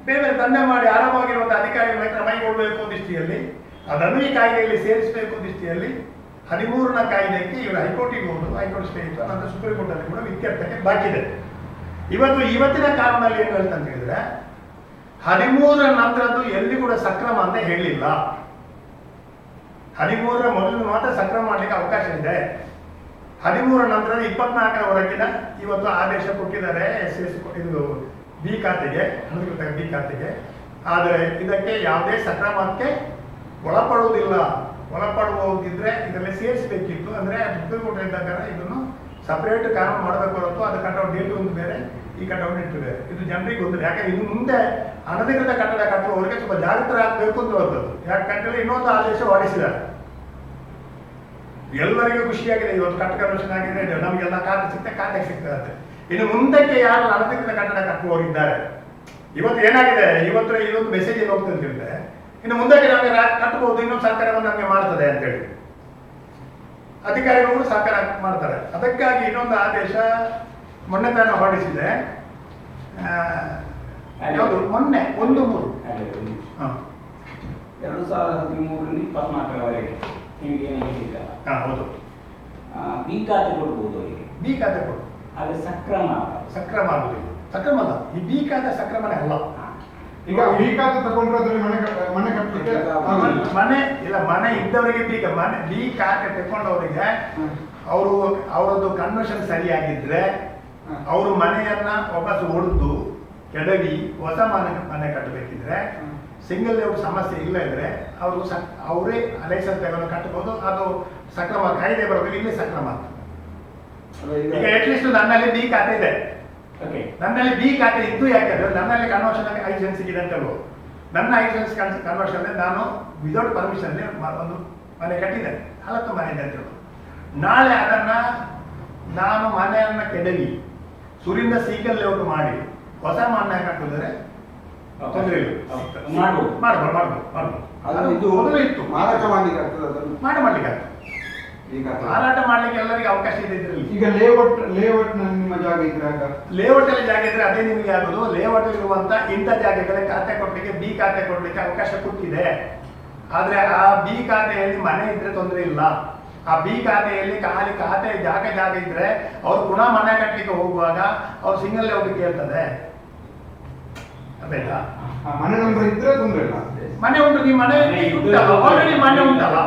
ಬೇರೆ ದಂಧೆ ಮಾಡಿ ಆರಾಮಾಗಿರುವಂಥ ಅಧಿಕಾರಿಗಳ ಕ್ರಮ ಕೈಗೊಳ್ಳಬೇಕು ದೃಷ್ಟಿಯಲ್ಲಿ, ಅದನ್ನು ಈ ಕಾಯ್ದೆಯಲ್ಲಿ ಸೇರಿಸಬೇಕು ದೃಷ್ಟಿಯಲ್ಲಿ ಹದಿಮೂರನ ಕಾಯ್ದೆಗೆ ಇವರು ಹೈಕೋರ್ಟಿಗೆ ಹೋದರು ಹೈಕೋರ್ಟ್ ಸ್ಟೇ ಇತ್ತು. ನಂತರ ಸುಪ್ರೀಂ ಕೋರ್ಟಲ್ಲಿ ಕೂಡ ವಿತ್ಯರ್ಥಕ್ಕೆ ಬಾಕಿ ಇದೆ. ಇವತ್ತು ಇವತ್ತಿನ ಕಾಲದಲ್ಲಿ ಏನು ಹೇಳ್ತಂತ ಹೇಳಿದ್ರೆ, ಹದಿಮೂರರ ನಂತರದ್ದು ಎಲ್ಲಿ ಕೂಡ ಸಕ್ರಮ ಅಂತ ಹೇಳಿಲ್ಲ. ಹದಿಮೂರರ ಮೊದಲು ಮಾತ್ರ ಸಕ್ರಮ ಮಾಡಲಿಕ್ಕೆ ಅವಕಾಶ ಇದೆ. ಹದಿಮೂರ ನಂತರ ಇಪ್ಪತ್ನಾಲ್ಕರವರೆಗಿನ ಇವತ್ತು ಆದೇಶ ಕೊಟ್ಟಿದ್ದಾರೆ ಎಸ್ ಎಸ್ ಇದು ಬಿ ಖಾತೆಗೆ ಅನಧಿಕೃತ ಬಿ ಖಾತೆಗೆ. ಆದರೆ ಇದಕ್ಕೆ ಯಾವುದೇ ಸಕ್ರಮಕ್ಕೆ ಒಳಪಡುವುದಿಲ್ಲ. ಒಳಪಡುವುದಿದ್ರೆ ಇದರಲ್ಲಿ ಸೇರಿಸಬೇಕಿತ್ತು. ಅಂದರೆ ಕೋರ್ಟ್ ಇದ್ದಾಗ ಇದನ್ನು ಸಪ್ರೇಟ್ ಕಾನೂನು ಮಾಡಬೇಕು ಹೊರತು ಅದು ಕಟ್ಟೋ ಡೇಟ್ ಒಂದು ಬೇರೆ, ಈ ಕಟ್ಟೋ ಇಟ್ಟಿದೆ ಇದು ಜನರಿಗೆ ಗೊತ್ತಿಲ್ಲ. ಯಾಕಂದ್ರೆ ಇನ್ನು ಮುಂದೆ ಅನಧಿಕೃತ ಕಟ್ಟಡ ಕಟ್ಟುವವರಿಗೆ ಸ್ವಲ್ಪ ಜಾಗೃತರಾಗಬೇಕು ಅಂತ ಹೇಳ್ತದ್ದು ಯಾಕಂತೇಳಿ ಇನ್ನೊಂದು ಆದೇಶ ಹೊರಡಿಸಿದ್ದಾರೆ. ಎಲ್ಲರಿಗೂ ಖುಷಿಯಾಗಿದೆ. ಇವತ್ತು ಕಟ್ಟ ಕನ್ವರ್ಷನ್ ಆಗಿದೆ. ನಮಗೆಲ್ಲ ಖಾತೆ ಸಿಗ್ತದೆ ಖಾತೆ ಸಿಗ್ತದೆ ಅಂತ. ಇನ್ನು ಮುಂದಕ್ಕೆ ಯಾರು ಅನಧಿಕೃತ ಕಟ್ಟಡ ಕಟ್ಟುವವರಿದ್ದಾರೆ ಇವತ್ತು ಏನಾಗಿದೆ? ಇವತ್ತು ಇನ್ನೊಂದು ಮೆಸೇಜ್ ಏನು ಹೋಗ್ತದೆ ಅಂತ ಇನ್ನು ಮುಂದಕ್ಕೆ ನಮಗೆ ಕಟ್ಟಬಹುದು ಇನ್ನೊಂದು ಸರ್ಕಾರವನ್ನು ನಮಗೆ ಮಾಡ್ತದೆ ಅಂತೇಳಿ ಅಧಿಕಾರಿಗಳು ಸಹಕಾರ ಮಾಡ್ತಾರೆ. ಅದಕ್ಕಾಗಿ ಇನ್ನೊಂದು ಆದೇಶ ಮೊನ್ನೆ ತಾನು ಹೊರಡಿಸಿದೆ. ಮೊನ್ನೆ ಒಂದು ಮೂರು. ಹಾಂ. ಎರಡು ಸಾವಿರದ ಹದಿಮೂರರಿಂದ ಇಪ್ಪತ್ನಾಲ್ಕರವರೆಗೆ. ನಿಮಗೆ ಹಾಂ ಹೌದು ಬಿ ಖಾತೆ ಕೊಡ್ಬೋದು ಅವರಿಗೆ ಬಿ ಖಾತೆ ಕೊಡು ಆದರೆ ಸಕ್ರಮ ಸಕ್ರಮ ಆಗುದಿಲ್ಲ ಸಕ್ರಮ ಅಲ್ಲ ಈ ಬಿ ಖಾತೆ ಸಕ್ರಮನೇ ಅಲ್ಲ ಈಗ ಬಿ ಖಾತೆ ತಗೊಂಡ್ರೆ ಅದ್ರಲ್ಲಿ ಮನೆ ಕಟ್ಟ- ಮನೆ ಕಟ್ಟಲಿಕ್ಕೆ ಆಗುದಿಲ್ಲ. ಮನೆ ಇಲ್ಲ ಮನೆ ಇದ್ದವರಿಗೆ ಬೀಗ ಮನೆ ಬಿ ಖಾತೆ ತಗೊಂಡವರಿಗೆ. ಅವರು ಅವರದ್ದು ಕನ್ವರ್ಷನ್ ಸರಿಯಾಗಿದ್ರೆ. ಅವರು ಮನೆಯನ್ನ ವಾಪಸ್ ಹೊಡೆದು ಕೆಡವಿ ಹೊಸ ಮನೆ ಮನೆ ಕಟ್ಟಬೇಕಿದ್ರೆ. ಸಿಂಗಲ್ ಲೇಔಟ್ ಸಮಸ್ಯೆ ಇಲ್ಲ ಇದ್ರೆ ಅವರು ಸಕ್ ಅವರೇ ಲೈಸೆನ್ಸ್ ತಗೊಂಡು ಕಟ್ಟಬಹುದು ಅದು ಸಕ್ರಮ ಕಾಯ್ದೆ ಬರೋದು ಇಲ್ಲಿ ಸಕ್ರಮ. ಈಗ ಅಟ್ಲೀಸ್ಟ್ ನನ್ನಲ್ಲಿ ಬಿ ಖಾತೆ ಇದೆ. ಓಕೆ ನನ್ನಲ್ಲಿ ಬಿ ಖಾತೆ ಇದ್ದು ಯಾಕಂದ್ರೆ ನನ್ನಲ್ಲಿ ಕನ್ವರ್ಷನ್ ಐಸೆನ್ಸ್ ಇದೆ ಅಂತ ಹೇಳ್ಬೋದು ನನ್ನ ಐಸೆನ್ಸ್ ಕನ್ವರ್ಷನ್ ನಾನು ವಿದೌಟ್ ಪರ್ಮಿಷನ್ ಒಂದು ಮನೆ ಕಟ್ಟಿದೆ ಹಲತ್ತು ಮನೆ ಇದೆ ಅಂತ ಹೇಳ್ಬೋದು ನಾಳೆ ಅದನ್ನ ನಾನು ಮನೆಯನ್ನ ಕೆಡವಿ. ಸುರಿಂದ ಸೀಕಲ್ ಲೇಔಟ್ ಮಾಡಿ ಹೊಸ ಮನೆ ಕಟ್ಟಿದ್ರೆ ತೊಂದರೆ ಇಲ್ಲ. ಮಾಡ್ಬೋದು. ಮಾಡ್ಬೋದು ಮಾಡ್ಬೋದು ಮಾಡ್ಬೋದು ಇದು ಮೊದಲು ಇತ್ತು. ಮಾರಾಟ ಮಾಡ್ಲಿಕ್ಕೆ ಆಗ್ತದೆ ಅದನ್ನು. ಮಾಡಿ ಮಾಡ್ಲಿಕ್ಕೆ ಆಗ್ತದೆ. ಈಗ. ಮಾರಾಟ ಮಾಡ್ಲಿಕ್ಕೆ ಎಲ್ಲರಿಗೂ ಅವಕಾಶ ಇದೆ ಇದರಲ್ಲಿ. ಈಗ ಲೇಔಟ್ ಲೇಔಟ್ ನಿಮ್ಮ ಜಾಗ ಇದ್ರಾಗ ಲೇಔಟ್ ಅಲ್ಲಿ ಜಾಗ ಇದ್ರೆ ಅದೇ ನಿಮಗೆ ಆಗೋದು. ಲೇಔಟ್ ಇರುವಂತ ಇಂಥ ಜಾಗಗಳ ಖಾತೆ ಕೊಡ್ಲಿಕ್ಕೆ ಬಿ ಖಾತೆ ಕೊಡ್ಲಿಕ್ಕೆ ಅವಕಾಶ ಕೊಟ್ಟಿದೆ. ಆದ್ರೆ ಆ ಬಿ ಖಾತೆಯಲ್ಲಿ ಮನೆ ಇದ್ರೆ ತೊಂದರೆ ಇಲ್ಲ. ಆ ಬಿ ಖಾತೆಯಲ್ಲಿ ಖಾಲಿ ಖಾತೆ ಜಾಗ ಜಾಗ ಇದ್ರೆ ಅವ್ರು ಪುನಃ ಮನೆ ಕಟ್ಟಲಿಕ್ಕೆ ಹೋಗುವಾಗ ಅವ್ರು ಸಿಂಗಲ್ ಲೇಔಟ್ ಕೇಳ್ತದೆ ಅದೇಲ್ಲ ಆ ಮನೆ ನಂಬರ್ ಇದ್ರೆ ತೊಂದ್ರೆ ಇಲ್ಲ. ಮನೆ ಉಂಟು ನಿಮ್ಮ ಮನೆ ಮನೆ ಇದ್ದು- ಉಂಟಲ್ಲ? ಆಲ್ರೆಡಿ ಮನೆ ಉಂಟಲ್ಲ?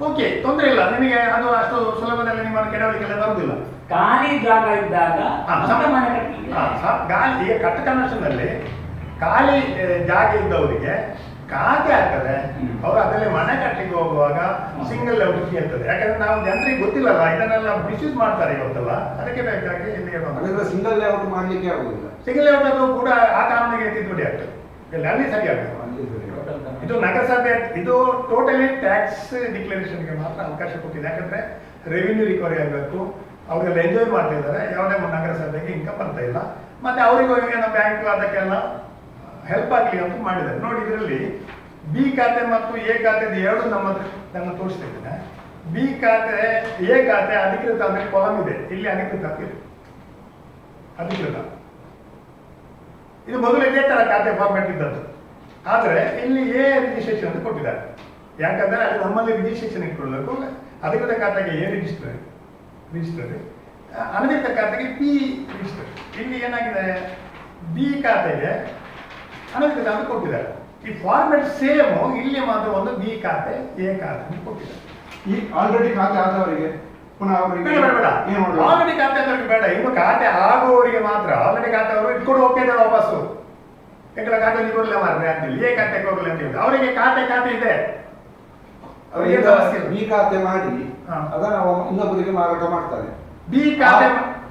ಓಕೆ ತೊಂದರೆ ಇಲ್ಲ. ನಿಮಗೆ ಅದು ಅಷ್ಟು ಸುಲಭದಲ್ಲಿ ನಿಮ್ಮನ್ನು ಕೆಡವಲಿಕ್ಕೆಲ್ಲ ಬರುವುದಿಲ್ಲ ಖಾಲಿ ಜಾಗ ಇದ್ದಾಗ ಮನೆ ಗಾಳಿ ಈಗ ಕಟ್ಟ ಕನ್ವರ್ಷನ್ನಲ್ಲಿ ಖಾಲಿ ಜಾಗ ಇದ್ದವರಿಗೆ ಖಾತೆ ಆಗ್ತದೆ. ಅವ್ರು ಅದರಲ್ಲಿ ಮನೆ ಕಟ್ಟಲಿಕ್ಕೆ ಹೋಗುವಾಗ ಸಿಂಗಲ್ ಹುಡುಕಿ ಇರ್ತದೆ ಯಾಕಂದ್ರೆ ನಾವು ಜನರಿಗೆ ಗೊತ್ತಿಲ್ಲಲ್ಲ ಇದನ್ನೆಲ್ಲ ಮಿಸ್ಯೂಸ್ ಮಾಡ್ತಾರೆ ಇವತ್ತಲ್ಲ. ಅದಕ್ಕೆ ಬೇಕಾಗಿ ಇಲ್ಲಿ ಸಿಂಗಲ್ ಲೇಔಟ್ ಮಾಡ್ಲಿಕ್ಕೆ ಆಗುದಿಲ್ಲ. ಸಿಂಗಲ್ ಲೇಔಟ್ ಅದು ಕೂಡ ಆ ಕಾರಣಕ್ಕೆ ತಿದ್ದುಪಡಿ ಆಗ್ತದೆ. ಇಲ್ಲಿ ಅಲ್ಲಿ ಸರಿ ಆಗ್ತದೆ. ಇದು ನಗರಸಭೆ ಇದು ಟೋಟಲಿ ಟ್ಯಾಕ್ಸ್ ಡಿಕ್ಲರೇಷನ್ಗೆ ಮಾತ್ರ ಅವಕಾಶ ಕೊಟ್ಟಿದೆ. ಯಾಕಂದ್ರೆ ರೆವಿನ್ಯೂ ರಿಕವರಿ ಆಗಬೇಕು. ಅವರೆಲ್ಲ ಎಂಜಾಯ್ ಮಾಡ್ತಾ ಇದ್ದಾರೆ. ಯಾವುದೇ ನಗರಸಭೆಗೆ ಇನ್ಕಮ್ ಬರ್ತಾ ಇಲ್ಲ. ಮತ್ತೆ ಅವರಿಗೂ ಏನೋ ಬ್ಯಾಂಕ್ ಅದಕ್ಕೆಲ್ಲ ಹೆಲ್ಪ್ ಆಗಲಿ ಅಂತ ಮಾಡಿದ್ದಾರೆ. ನೋಡಿ, ಇದರಲ್ಲಿ ಬಿ ಖಾತೆ ಮತ್ತು ಎ ಖಾತೆ ಎರಡು ನಮ್ಮ ನನ್ನ ತೋರಿಸ್ತಾ ಇದ್ದೇನೆ. ಬಿ ಖಾತೆ ಎ ಖಾತೆ ಅಧಿಕೃತ ಅಂದ್ರೆ ಕಾಲಮ್ ಇದೆ. ಇಲ್ಲಿ ಅಧಿಕೃತ ಅಂತ ಇದೆ. ಅಧಿಕೃತ. ಇದು ಮೊದಲು ಇದೇ ತರ ಖಾತೆ ಫಾರ್ಮೆಟ್ ಇದ್ದದ್ದು. ಆದರೆ ಇಲ್ಲಿ ಎ ರಿಜಿಸ್ಟ್ರೇಷನ್ ಅಂತ ಕೊಟ್ಟಿದ್ದಾರೆ. ಯಾಕಂದ್ರೆ ಅಲ್ಲಿ ನಮ್ಮಲ್ಲಿ ರಿಜಿಸ್ಟ್ರೇಷನ್ ಇಟ್ಕೊಳ್ಬೇಕು ಅಧಿಕೃತ ಖಾತೆಗೆ ಎ ರಿಜಿಸ್ಟರ್ ರಿಜಿಸ್ಟರ್ ಅನಧಿಕೃತ ಖಾತೆಗೆ ಪಿ ರಿಜಿಸ್ಟರ್ ಇಲ್ಲಿ ಏನಾಗಿದೆ? ಬಿ ಖಾತೆಗೆ ಅನಧಿಕೃತ ಅಂತ ಕೊಟ್ಟಿದ್ದಾರೆ. ಈ ಫಾರ್ಮೆಟ್ ಸೇಮ್ ಇಲ್ಲಿ ಮಾತ್ರ ಒಂದು ಬಿ ಖಾತೆ ಎ ಖಾತೆ ಅಂತ ಕೊಟ್ಟಿದ್ದಾರೆ. ಈ ಆಲ್ರೆಡಿ ಖಾತೆ ಆದವರಿಗೆ ಪುನಃ ಅವರಿಗೆ ಬೇಡ ಬೇಡ ಆಲ್ರೆಡಿ ಖಾತೆ ಆದವರಿಗೆ ಬೇಡ. ಇನ್ನು ಖಾತೆ ಆಗುವವರಿಗೆ ಮಾತ್ರ ಆಲ್ರೆಡಿ ಖಾತೆ ಅವರು ಇಟ್ಕೊಂಡು ಹೋಗ್ತಾ ಇದ್ದಾರೆ ವಾಪಸ್ಸು. ಎಂಕಲ ಖಾತೆ ಕೊಡಲಿಲ್ಲ ಮಾರ್ರೆ ಅಂತೇಳಿ ಎ ಖಾತೆ ಹೋಗಲಿ ಅಂತ ಹೇಳಿ ಅವರಿಗೆ ಖಾತೆ ಖಾತೆ ಇದೆ. ಅವರಿಗೆ ಸಮಸ್ಯೆ ಬಿ ಖಾತೆ ಮಾಡಿ. ಅದನ್ನ ಇನ್ನೊಬ್ಬರಿಗೆ ಮಾರಾಟ ಮಾಡ್ತಾರೆ. ಬಿ ಖಾತೆ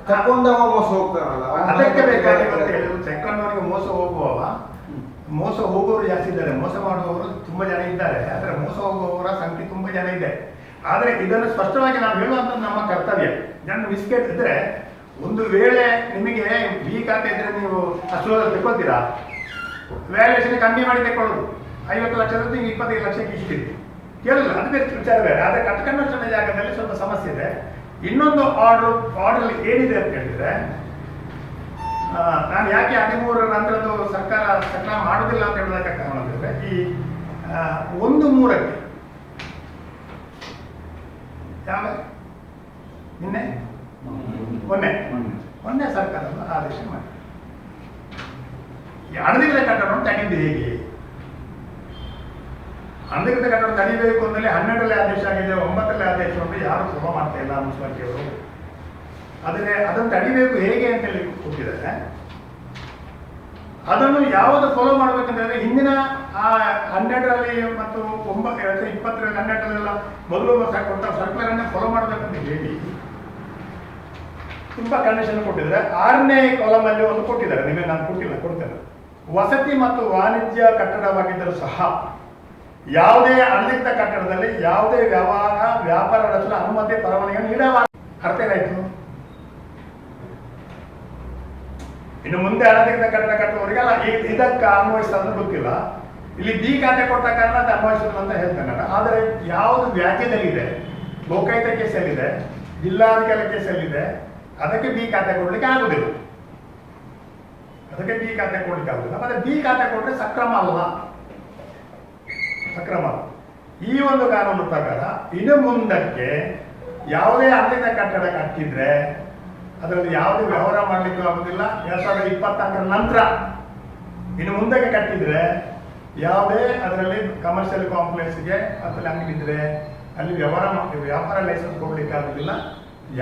ತಕೊಂಡವ ಮೋಸ ಹೋಗ್ತಾರಲ್ಲ ಅದಕ್ಕೆ ಬೇಕಾಗಿ ಸೆಕೆಂಡ್ನವರಿಗೆ ಮೋಸ ಹೋಗುವವ. ಮೋಸ ಹೋಗೋರು ಜಾಸ್ತಿ ಇದ್ದಾರೆ. ಮೋಸ ಮಾಡುವವರು ತುಂಬಾ ಜನ ಇದ್ದಾರೆ. ಆದರೆ ಮೋಸ ಹೋಗುವವರ ಸಂಖ್ಯೆ ತುಂಬಾ ಜನ ಇದೆ. ಆದರೆ ಇದನ್ನು ಸ್ಪಷ್ಟವಾಗಿ ನಾವು ಹೇಳುವಂಥದ್ದು ನಮ್ಮ ಕರ್ತವ್ಯ. ನನ್ನ ಮಿಸ್ಕೇಟ್ ಇದ್ರೆ ಒಂದು ವೇಳೆ ನಿಮಗೆ ಬಿ ಖಾತೆ ಇದ್ರೆ ನೀವು ಅಷ್ಟು ತಗೊಳ್ತೀರಾ ವ್ಯಾಲ್ಯೂಷನ್ ಕಮ್ಮಿ ಮಾಡಿ ತಗೊಳ್ಳೋದು ಐವತ್ತು ಲಕ್ಷದ ನೀವು ಇಪ್ಪತ್ತೈದು ಲಕ್ಷಕ್ಕೆ ಇಷ್ಟಿದೆ. ಕೇಳಲ್ಲ, ಅದು ಬೇರೆ ವಿಚಾರ ಬೇರೆ. ಆದರೆ ಕಟ್ಕನ್ವರ್ಷಣ ಜಾಗದಲ್ಲಿ ಸ್ವಲ್ಪ ಸಮಸ್ಯೆ ಇದೆ. ಇನ್ನೊಂದು ಆರ್ಡರ್ ಆರ್ಡರ್ ಏನಿದೆ ಅಂತ ಹೇಳಿದ್ರೆ ನಾನು ಯಾಕೆ ಹದಿಮೂರರ ನಂತರದ್ದು ಸರ್ಕಾರ ಸರ್ಕಾರ ಮಾಡೋದಿಲ್ಲ ಅಂತ ಹೇಳೋದಕ್ಕೆ ಕಾರಣ ಅಂತಂದ್ರೆ ಈ ಒಂದು ಮೂರಕ್ಕೆ ಯಾವ ನಿನ್ನೆ? ಮೊನ್ನೆ. ಮೊನ್ನೆ ಸರ್ಕಾರವನ್ನು ಆದೇಶ ಮಾಡಿ ಈ ಅಣಧಿಕೃತ ಕಟ್ಟಡವನ್ನು ತಡೆಯುವುದು ಹೇಗೆ? ಹಣದಿಂದ ಕಟ್ಟಡ ತಡಿಬೇಕು ಅಂದ್ರೆ ಹನ್ನೆರಡರಲ್ಲಿ ಆದೇಶ ಆಗಿದೆ, ಒಂಬತ್ತರಲ್ಲಿ ಆದೇಶ ಉಂಟು ಯಾರು ಸುಲಭ ಮಾಡ್ತಾ ಇಲ್ಲ ಮುನ್ಸಿಪಾಲಿಟಿಯವರು. ಆದರೆ ಅದನ್ನು ತಡಿಬೇಕು ಹೇಗೆ ಅಂತ ಹೇಳಿ ಕೊಟ್ಟಿದ್ದಾರೆ. ಅದನ್ನು ಯಾವುದು ಫಾಲೋ ಮಾಡ್ಬೇಕಂತಂದ್ರೆ ಹಿಂದಿನ, ಆ ಹನ್ನೆರಡರಲ್ಲಿ ಮತ್ತು ಒಂಬತ್ತು ಸಾವಿರದ ಇಪ್ಪತ್ತರಲ್ಲಿ ಹನ್ನೆರಡರಲ್ಲೆಲ್ಲ ಮೊದಲು ಕೊಟ್ಟ ಸರ್ಕುಲರ್ ಅನ್ನ ಫಾಲೋ ಮಾಡ್ಬೇಕಂತ ಹೇಳಿ ತುಂಬಾ ಕಂಡೀಷನ್ ಕೊಟ್ಟಿದ್ದಾರೆ. ಆರನೇ ಕಾಲಮ್ ಅಲ್ಲಿ ಒಂದು ಕೊಟ್ಟಿದ್ದಾರೆ. ನಿಮಗೆ ನಾನು ಕೊಟ್ಟಿಲ್ಲ, ಕೊಡ್ತೇನೆ. ವಸತಿ ಮತ್ತು ವಾಣಿಜ್ಯ ಕಟ್ಟಡವಾಗಿದ್ದರೂ ಸಹ ಯಾವುದೇ ಅನಧಿಕೃತ ಕಟ್ಟಡದಲ್ಲಿ ಯಾವುದೇ ವ್ಯವಹಾರ, ವ್ಯಾಪಾರ ನಡೆಸಲು ಅನುಮತಿ ಪರವಾನಗಿ ನೀಡಬಾರದು. ಅರ್ಥ ಏನಾಯ್ತು? ಇನ್ನು ಮುಂದೆ ಅನಧಿಕೃತ ಕಟ್ಟಡ ಕಟ್ಟುವವರಿಗೆ ಅಲ್ಲ ಇದಕ್ಕೆ ಅನ್ವಯಿಸೋದು ಗೊತ್ತಿಲ್ಲ. ಇಲ್ಲಿ ಬಿ ಖಾತೆ ಕೊಟ್ಟ ಕಾರಣ ಅದು ಅನ್ವಯಿಸೋದು ಅಂತ ಹೇಳ್ತೇನೆ ಆದರೆ ಯಾವುದು ವ್ಯಾಜ್ಯದಲ್ಲಿದೆ ಲೋಕಾಯುಕ್ತ ಕೇಸಲ್ಲಿದೆ, ಜಿಲ್ಲಾಧಿಕಾರಿ ಕೇಸಲ್ಲಿದೆ, ಅದಕ್ಕೆ ಬಿ ಖಾತೆ ಕೊಡ್ಲಿಕ್ಕೆ ಆಗುದಿಲ್ಲ. ಅದಕ್ಕೆ ಬಿ ಖಾತೆ ಕೊಡ್ಲಿಕ್ಕೆ ಆಗುದಿಲ್ಲ. ಮತ್ತೆ ಬಿ ಖಾತೆ ಕೊಟ್ಟರೆ ಸಕ್ರಮ ಅಲ್ಲ ಸಕ್ರಮ. ಈ ಒಂದು ಕಾನೂನು ಪ್ರಕಾರ ಇನ್ನು ಮುಂದಕ್ಕೆ ಯಾವುದೇ ಅನಧಿಕೃತ ಕಟ್ಟಡ ಕಟ್ಟಿದ್ರೆ ಅದರಲ್ಲಿ ಯಾವುದೇ ವ್ಯವಹಾರ ಮಾಡ್ಲಿಕ್ಕೂ ಆಗುದಿಲ್ಲ. ಎರಡ್ ಸಾವಿರದ ಇಪ್ಪತ್ನಾಲ್ಕರ ನಂತರ ಇನ್ನು ಮುಂದಕ್ಕೆ ಕಟ್ಟಿದ್ರೆ ಯಾವುದೇ ಅದರಲ್ಲಿ ಕಮರ್ಷಿಯಲ್ ಕಾಂಪ್ಲೆಕ್ಸ್ಗೆ ಅಥವಾ ಅಂಗಡಿದ್ರೆ ಅಲ್ಲಿ ವ್ಯವಹಾರ ಮಾಡಿ ವ್ಯಾಪಾರ ಲೈಸೆನ್ಸ್ ಕೊಡ್ಲಿಕ್ಕೆ ಆಗುದಿಲ್ಲ.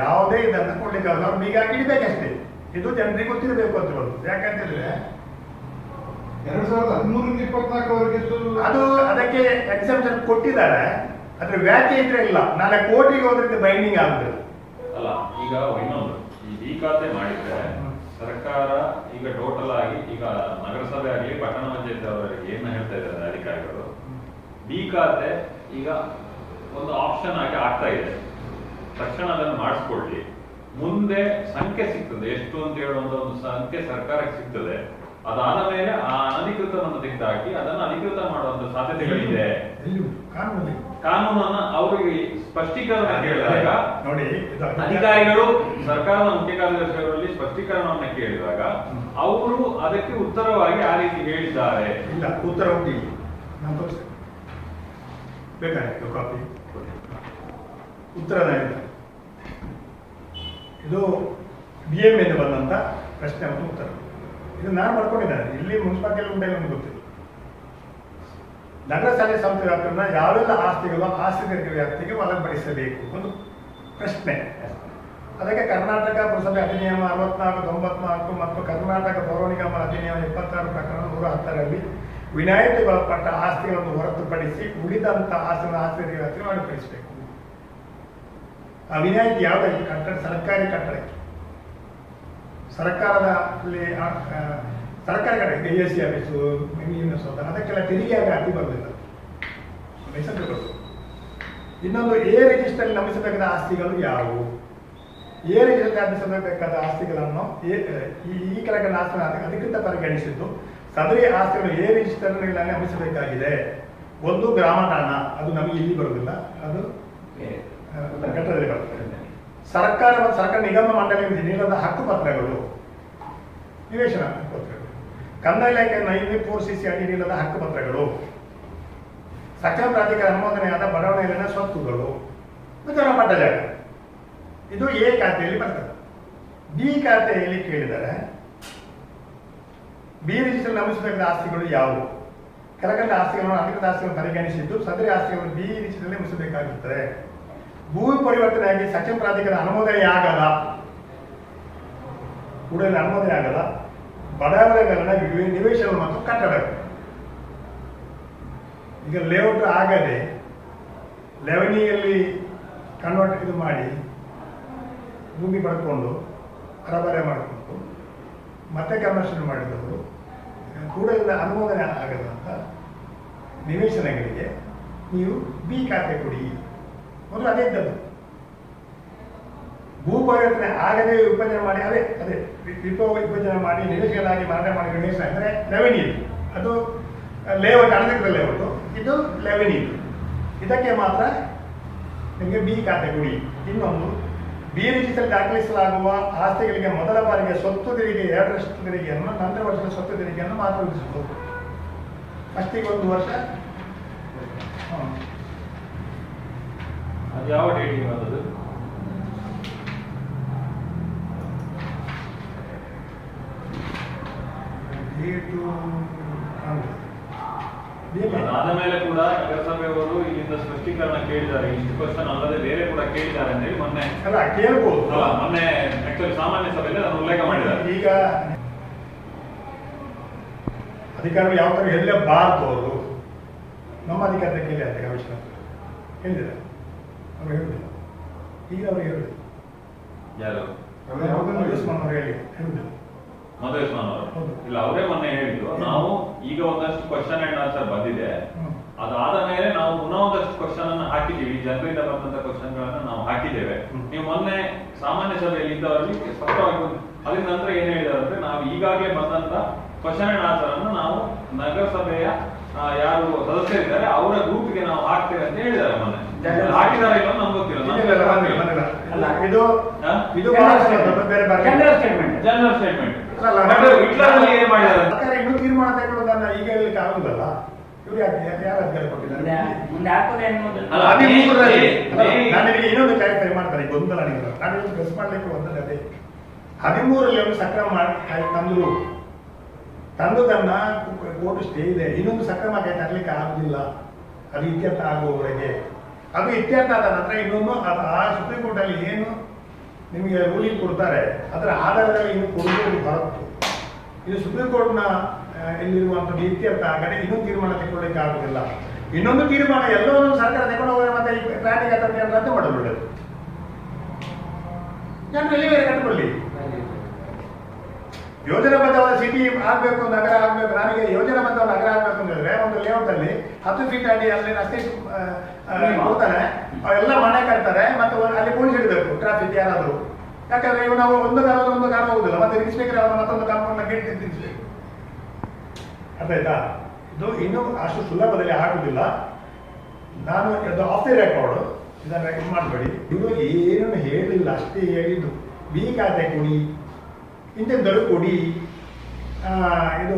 ಯಾವುದೇ ಇದನ್ನು ಕೊಡ್ಲಿಕ್ಕೆ ಆಗುದಿಲ್ಲ. ಅವ್ರು ಬೀಗ ಹಾಕಿಡ್ಬೇಕಷ್ಟೇ ಇದು ಜನರಿಗೆ ಗೊತ್ತಿರಬೇಕು ಅಂತ ಹೇಳೋದು ಯಾಕಂತಂದ್ರೆ ಎರಡ್ ಸಾವಿರದ ಹದಿಮೂರಿಂದ ಇಪ್ಪತ್ನಾಲ್ಕವರೆಗೆ ಅದು ಅದಕ್ಕೆ ಎಕ್ಸೆಪ್ಷನ್ ಕೊಟ್ಟಿದ್ದಾರೆ. ಅದ್ರ ವ್ಯಾಖ್ಯೆ ಇದ್ರೆ ಇಲ್ಲ. ನಾಳೆ ಕೋರ್ಟಿಗೆ ಹೋದ್ರೆ ಬೈಂಡಿಂಗ್ ಆಗುತ್ತೆ ಅಲ್ಲ ಈಗ ಇನ್ನೊಂದು. ಈ ಖಾತೆ ಮಾಡಿದ್ರೆ ಸರ್ಕಾರ ಈಗ ಟೋಟಲ್ ಆಗಿ ಈಗ ನಗರಸಭೆ ಆಗಲಿ, ಪಟ್ಟಣ ಪಂಚಾಯತ್ ಅವರಿಗೆ ಏನ್ ಹೇಳ್ತಾ ಇದ್ದಾರೆ ಅಧಿಕಾರಿಗಳು ಬಿ ಖಾತೆ ಈಗ ಒಂದು ಆಪ್ಷನ್ ಆಗಿ ಆಗ್ತಾ ಇದೆ. ತಕ್ಷಣ ಅದನ್ನು ಮಾಡಿಸ್ಕೊಳ್ಳಿ. ಮುಂದೆ ಸಂಖ್ಯೆ ಸಿಗ್ತದೆ. ಎಷ್ಟು ಅಂತ ಹೇಳುವಂತ ಒಂದು ಸಂಖ್ಯೆ ಸರ್ಕಾರಕ್ಕೆ ಸಿಗ್ತದೆ. ಅದಾದ ಮೇಲೆ ಆ ಅನಧಿಕೃತವನ್ನು ತೆಗೆದುಹಾಕಿ ಅದನ್ನು ಅಧಿಕೃತ ಮಾಡುವಂತ ಸಾಧ್ಯತೆಗಳಿದೆ? ಕಾನೂನನ್ನ ಅವರಿಗೆ ಸ್ಪಷ್ಟೀಕರಣ ಕೇಳಿದಾಗ ನೋಡಿ ಅಧಿಕಾರಿಗಳು ಸರ್ಕಾರದ ಮುಖ್ಯ ಕಾರ್ಯದರ್ಶಿಯವರಲ್ಲಿ ಸ್ಪಷ್ಟೀಕರಣವನ್ನು ಕೇಳಿದಾಗ ಅವರು ಅದಕ್ಕೆ ಉತ್ತರವಾಗಿ ಆ ರೀತಿ ಹೇಳಿದ್ದಾರೆ. ಇಲ್ಲ ಉತ್ತರ. ಬೇಕಾಗಿತ್ತು ಕಾಪಿ ಉತ್ತರ ಇದು ಬಿ ಎಂ ಎಂದು ಬಂದಂತ ಪ್ರಶ್ನೆ ಮತ್ತು ಉತ್ತರ. ಇದು ನಾನು ಬರ್ಕೊಂಡಿದ್ದೇನೆ ಇಲ್ಲಿ ಮುನ್ಸಿಪಾಲಿಟಿ ಉಂಟೆ ನಮ್ಗೆ ಗೊತ್ತಿಲ್ಲ. ನಗರ ಸ್ಥಳೀಯ ಸಂಸ್ಥೆ ವ್ಯಾಪ್ತಿಯನ್ನ ಯಾವೆಲ್ಲ ಆಸ್ತಿಗಳು ಆಸ್ತಿಗರಿಗೆ ವ್ಯಾಪ್ತಿಗೆ ಒಳಪಡಿಸಬೇಕು ಒಂದು ಪ್ರಶ್ನೆ. ಅದಕ್ಕೆ ಕರ್ನಾಟಕ ಪುರಸಭೆ ಅಧಿನಿಯಮ ಅರವತ್ನಾಲ್ಕು, ತೊಂಬತ್ನಾಲ್ಕು ಮತ್ತು ಕರ್ನಾಟಕ ಪೌರ ನಿಗಮ ಅಧಿನಿಯಮ ಇಪ್ಪತ್ತಾರು ಪ್ರಕರಣ ನೂರ ಹತ್ತರಲ್ಲಿ ವಿನಾಯಿತಿಗೊಳಪಟ್ಟ ಆಸ್ತಿಗಳನ್ನು ಹೊರತುಪಡಿಸಿ ಉಳಿದಂತ ಆಸ್ತಿಗಳ ಆಸ್ತಿಗರಿಗೆ ವ್ಯಾಪ್ತಿಗೆ ಒಳಪಡಿಸಬೇಕು. ಆ ವಿನಾಯಿತಿ ಯಾವುದಕ್ಕೆ ಕಟ್ಟಡ, ಸರ್ಕಾರಿ ಕಟ್ಟಡಕ್ಕೆ. ಸರ್ಕಾರದ ಅಲ್ಲಿ ಕಡೆ ಆ, ಸರ್ಕಾರಿ ಕಟ್ಟಡ A S C office engineer ಸೌಧ ಅದಕ್ಕೆಲ್ಲ ತೆರಿಗೆ ಅತಿ ಬರಲಿಲ್ಲ. ಇನ್ನೊಂದು ಎ ರಿಜಿಸ್ಟರ್ ನಮಿಸಬೇಕಾದ ಆಸ್ತಿಗಳು ಯಾವುವು? ಎ ರಿಜಿಸ್ಟರ್ ನಮಿಸಬೇಕಾದ ಆಸ್ತಿಗಳನ್ನು ಈ ಈ ಕೆಳಗಿನ ಆಸ್ತಿ ಅಧಿಕೃತ ಪರಿಗಣಿಸಿದ್ದು ಸದರಿ ಆಸ್ತಿಗಳು ಎ ರಿಜಿಸ್ಟರ್ನಲ್ಲಿ ನಮಿಸಬೇಕಾಗಿದೆ. ಒಂದು ಗ್ರಾಮ ಅದು ನಮಗೆ ಇಲ್ಲಿ ಬರುವುದಿಲ್ಲ ಅದು ಘಟ್ಟದಲ್ಲಿ ಬರ್ತದೆ. ಸರ್ಕಾರ ಮತ್ತು ಸರ್ಕಾರ ನಿಗಮ ಮಂಡಳಿಯಿಂದ ನೀಡಿದ ಹಕ್ಕು ಪತ್ರಗಳು, ನಿವೇಶನ ಹಕ್ಕು ಕಂದಾಯ ಇಲಾಖೆ ನೈನ್ಟಿ ಫೋರ್ ಸಿ ಸಿ ಅಡಿ ಹಕ್ಕು ಪತ್ರಗಳು ಪ್ರಾಧಿಕಾರ ಅನುಮೋದನೆಯಾದ ಬಡಾವಣೆಯಲ್ಲಿನ ಸ್ವತ್ತುಗಳು ಮತ್ತು ಜಾಗ ಇದು ಎ ಖಾತೆಯಲ್ಲಿ ಬರ್ತದೆ. ಬಿ ಖಾತೆಯಲ್ಲಿ ಕೇಳಿದರೆ ಬಿ ರಿಜಿಸ್ಟರ್ ನಮಿಸಬೇಕಾದ ಆಸ್ತಿಗಳು ಯಾವುವು? ಕೆಳಕಂಡ ಆಸ್ತಿಗಳನ್ನು ಅಧಿಕೃತ ಆಸ್ತಿಗಳನ್ನು ಪರಿಗಣಿಸಿದ್ದು ಸದರಿ ಆಸ್ತಿಗಳನ್ನು ಬಿ ರಿಜಿಸ್ಟರ್ ನಮಿಸಬೇಕಾಗುತ್ತದೆ ಭೂಮಿ ಪರಿವರ್ತನೆಯಾಗಿ ಸಚಿವ ಪ್ರಾಧಿಕಾರ ಅನುಮೋದನೆ ಆಗಲ್ಲ. ಕೂಡಲೇ ಅನುಮೋದನೆ ಆಗಲ್ಲ. ಬಡಾವಣೆಗಳನ್ನ ನಿವೇಶನ ಮತ್ತು ಕಟ್ಟಡಗಳು ಈಗ ಲೇಔಟ್ ಆಗದೆ ಲೆವನಿಯಲ್ಲಿ ಕನ್ವರ್ಟ್ ಇದು ಮಾಡಿ ಭೂಮಿ ಪಡ್ಕೊಂಡು, ಹರಬರೆ ಮಾಡಿಕೊಂಡು, ಮತ್ತೆ ಕನ್ವರ್ಷನ್ ಮಾಡಿದವರು, ಕೂಡಲೇ ಅನುಮೋದನೆ ಆಗದಂತ ನಿವೇಶನಗಳಿಗೆ ನೀವು ಬಿ ಖಾತೆ ಕೊಡಿ. ಮೊದಲು ಅದೇ ಇದ್ದದ್ದು. ಭೂ ಪರಿವರ್ತನೆ ಆಗದೆ ವಿಭಜನೆ ಮಾಡಿ, ಅದೇ ಅದೇ ವಿ- ವಿಭೋ ವಿಭಜನೆ ಮಾಡಿ, ನಿವೇಶಗಳಾಗಿ ಮಾರಾಟ ಮಾಡಿ ಗಣೇಶ ಅಂದರೆ ರೆವೆನ್ಯೂ ಅದು ಲೇಔಟ್ ಅನಧಿಕೃತ ಲೇಔಟ್ ಇದು ರೆವೆನ್ಯೂ ಇದಕ್ಕೆ ಮಾತ್ರ ನಿಮಗೆ ಬಿ ಗುಡಿ ಇನ್ನೊಂದು ಬಿ ರಿಜಿಸ್ಟರ್ ದಾಖಲಿಸಲಾಗುವ ಆಸ್ತಿಗಳಿಗೆ ಮೊದಲ ಬಾರಿಗೆ ಸ್ವತ್ತು ತೆರಿಗೆ, ಎರಡರಷ್ಟು ತೆರಿಗೆಯನ್ನು ನಂತರ ವರ್ಷದ ಸ್ವತ್ತು ತೆರಿಗೆಯನ್ನು ಮಾತ್ರ ವಿಧಿಸಬಹುದು. ಫಸ್ಟಿಗೆ ಒಂದು ವರ್ಷ. ಅದು ಯಾವ ಡೇಟಿಗೆ ಬಂದದ್ದು. ಡೇಟ್ ಮೇಲೆ ಕೂಡ ನಗರಸಭೆಯವರು ಇಲ್ಲಿಂದ ಸ್ಪಷ್ಟೀಕರಣ ಕೇಳಿದ್ದಾರೆ. ಇಷ್ಟು ಕ್ವಶನ್ ಅಲ್ಲದೆ ಬೇರೆ ಕೂಡ ಕೇಳಿದ್ದಾರೆ ಅಂತ ಹೇಳಿ ಮೊನ್ನೆ ಅಲ್ಲ ಕೇಳ್ಬೋದು. ಅಲ್ಲ ಮೊನ್ನೆ ಆಕ್ಚುಲಿ ಸಾಮಾನ್ಯ ಸಭೆಯಲ್ಲಿ ಅದನ್ನು ಉಲ್ಲೇಖ ಮಾಡಿದ್ದಾರೆ. ಈಗ ಅಧಿಕಾರಿಗಳು ಯಾವ ಥರ ಎಲ್ಲೇ ಬಾರ್ದು ಅವರು. ನಮ್ಮ ಅಧಿಕಾರದ ಕೇಳಿ ಅಂತ ಕಮಿಷನರ್. ಹೇಳಿದ್ದಾರೆ ಅವ್ರು ಹೇಳುದಿಲ್ಲ ಈಗ ಅವ್ರು ಹೇಳುದಿಲ್ಲ ಯಾರು? ಯಾವುದನ್ನು ಉಸ್ಮಾನ್ ಅವ್ರು ಹೇಳಿ ಮಧುಸ್ವಾನ್ ಅವರು? ಇಲ್ಲ ಅವರೇ ಮೊನ್ನೆ ಹೇಳಿದ್ರು ನಾವು ಈಗ ಒಂದಷ್ಟು ಕ್ವಶನ್ ಅಂಡ್ ಆನ್ಸರ್ ಬಂದಿದೆ. ಅದಾದ ಮೇಲೆ ನಾವು ಪುನಃ ಒಂದಷ್ಟು ಕ್ವಶನ್ ಅನ್ನು ಹಾಕಿದ್ದೀವಿ. ಜನರಿಂದ ಬಂದಂತ ಕ್ವಶನ್ ಗಳನ್ನ ನಾವು ಹಾಕಿದ್ದೇವೆ. ನೀವು ಮೊನ್ನೆ ಸಾಮಾನ್ಯ ಸಭೆಯಲ್ಲಿ ಇದ್ದವರಲ್ಲಿ ಸ್ಪಷ್ಟವಾಗಿ ಅದ್ರ ನಂತರ ಏನ್ ಹೇಳಿದಾರೆ ಅಂದ್ರೆ ನಾವು ಈಗಾಗಲೇ ಬಂದಂತ ಕ್ವಶನ್ ಅಂಡ್ ಆನ್ಸರ್ ಅನ್ನು ನಾವು ನಗರಸಭೆಯ ಯಾರು ಸದಸ್ಯರಿದ್ದಾರೆ ಅವರ ಗ್ರೂಪ್ಗೆ ನಾವು ಹಾಕ್ತೇವೆ ಅಂತ ಹೇಳಿದ್ದಾರೆ ಮೊನ್ನೆ. ಹಾಕಿದ್ದಾರೆ ಇಲ್ಲ ನಮ್ಗೆ ಗೊತ್ತಿಲ್ಲ. ಇಲ್ಲ, ಇಲ್ಲ, ಬಂದಿಲ್ಲ, ಬಂದಿಲ್ಲ. ಅಲ್ಲ. ಇದು ಇದು ಬಹಳ ದೊಡ್ಡ ಬೇರೆ ಬೇರೆ ಜನರಲ್ ಸ್ಟೇಟ್ಮೆಂಟ್ ಜನರಲ್ ಸ್ಟೇಟ್ಮೆಂಟ್ ಅಲ್ಲ, ಹಿಟ್ಲರ್ನಲ್ಲಿ ಏನ್ ಮಾಡಿದ್ದಾರೆ? ಸರ್ಕಾರ ಇನ್ನೂ ತೀರ್ಮಾನ ತಗೊಳ್ಳೋದನ್ನ ಈಗ ಹೇಳಲಿಕ್ಕೆ ಆಗುದಲ್ಲ ಇವ್ರು ಯಾಕೆ ಯಾರು ಅಧಿಕಾರ ಕೊಟ್ಟಿದ್ದಾರೆ ಮುಂದೆ ಆಗ್ತದೆ ಅನ್ನೋದು? ಅಲ್ಲ, ಹದಿಮೂರರಲ್ಲಿ ಏ- ಅಲ್ಲ, ಏ- ನಾನು ನಿಮಗೆ ಇನ್ನೊಂದು ಕ್ಲಾರಿಫೈ ಮಾಡ್ತಾರೆ ಗೊಂದಲ ನೀವು ನಾನು ಇವತ್ತು ಪ್ರೆಸ್ ಮಾಡ್ಲಿಕ್ಕೆ ಒಂದಲ್ಲ ಅದೇ. ಹದಿಮೂರರಲ್ಲಿ ಒಂದು ಸಕ್ರಮ ಮಾಡಿ ತಂದ್ರು. ತಂದದನ್ನ ಕೋರ್ಟ್ ಸ್ಟೇ ಇದೆ. ಇನ್ನೊಂದು ಸಕ್ರಮ ಕೈ ತರಲಿಕ್ಕೆ ಆಗುದಿಲ್ಲ. ಅದು ಇತ್ಯರ್ಥ ಆಗುವವರೆಗೆ. ಅದು ಇತ್ಯರ್ಥ ಆದ ನಂತರ ಇನ್ನೊಂದು ಅದು ಆ ಸುಪ್ರೀಂ ಕೋರ್ಟ್ ಅಲ್ಲಿ ಏನು ನಿಮಗೆ ರೂಲಿಂಗ್ ಕೊಡ್ತಾರೆ, ಅದರ ಆಧಾರದಲ್ಲಿ ಇನ್ನು ಕೊಡುವುದು ಹೊರತು. ಇದು ಸುಪ್ರೀಂ ಕೋರ್ಟ್ನ ಎಲ್ಲಿರುವಂಥದ್ದು ಇತ್ಯರ್ಥ ಆಗದೆ ಇನ್ನೊಂದು ತೀರ್ಮಾನ ತೆಗೊಳ್ಳಿಕ್ಕೆ ಆಗುದಿಲ್ಲ. ಇನ್ನೊಂದು ತೀರ್ಮಾನ ಎಲ್ಲೋ ಒಂದು ಸರ್ಕಾರ ತಗೊಂಡು ಹೋಗಿ ಮತ್ತೆ ಈ ಪ್ಲಾನಿಂಗ್ ಅಥವಾ ರದ್ದು ಮಾಡೋದು ನಾನು ಎಲ್ಲಿ ಬೇರೆ ಕಟ್ಕೊಳ್ಳಿ ಯೋಜನಾಬದ್ಧವಾದ ಸಿಟಿ ಆಗ್ಬೇಕು ನಗರ ಆಗ್ಬೇಕು ನನಗೆ ಯೋಜನಾಬದ್ಧವಾದ ನಗರ ಆಗ್ಬೇಕು ಅಂತ ಹೇಳಿದ್ರೆ ಒಂದು ಲೇಔಟ್ ಅಲ್ಲಿ ಹತ್ತು ಫೀಟ್ ಅಡಿ ಅಲ್ಲಿ ರಸ್ತೆ ಹೋಗ್ತಾನೆ ಅವೆಲ್ಲ ಮನೆ ಕಟ್ತಾರೆ ಮತ್ತೆ ಅಲ್ಲಿ ಪೊಲೀಸ್ ಇಡಬೇಕು ಟ್ರಾಫಿಕ್ ಯಾರಾದರೂ. ಯಾಕಂದ್ರೆ ಇವು ನಾವು ಒಂದು ಕಾಲ ಒಂದು ಕಾಲ ಹೋಗುದಿಲ್ಲ ಮತ್ತೆ ನಿಲ್ಲಿಸ್ಬೇಕಾದ್ರೆ ಅವನ ಮತ್ತೊಂದು ಕಾಂಪೌಂಡ್ ಗೇಟ್ ನಿಲ್ಲಿಸ್ಬೇಕು. ಅರ್ಥ ಆಯ್ತಾ? ಇದು ಇನ್ನೂ ಅಷ್ಟು ಸುಲಭದಲ್ಲಿ ಆಗುದಿಲ್ಲ. ನಾನು ಇದು ಆಫ್ ದಿ ರೆಕಾರ್ಡ್ ಇದನ್ನ ಇದು ಮಾಡಬೇಡಿ. ಇವರು ಏನು ಹೇಳಿಲ್ಲ ಅಷ್ಟೇ ಹೇಳಿದ್ದು. ಬಿ ಖಾತೆ ಕೊಡಿ ಇಂಥದ್ದಳು ಕೊಡಿ. ಇದು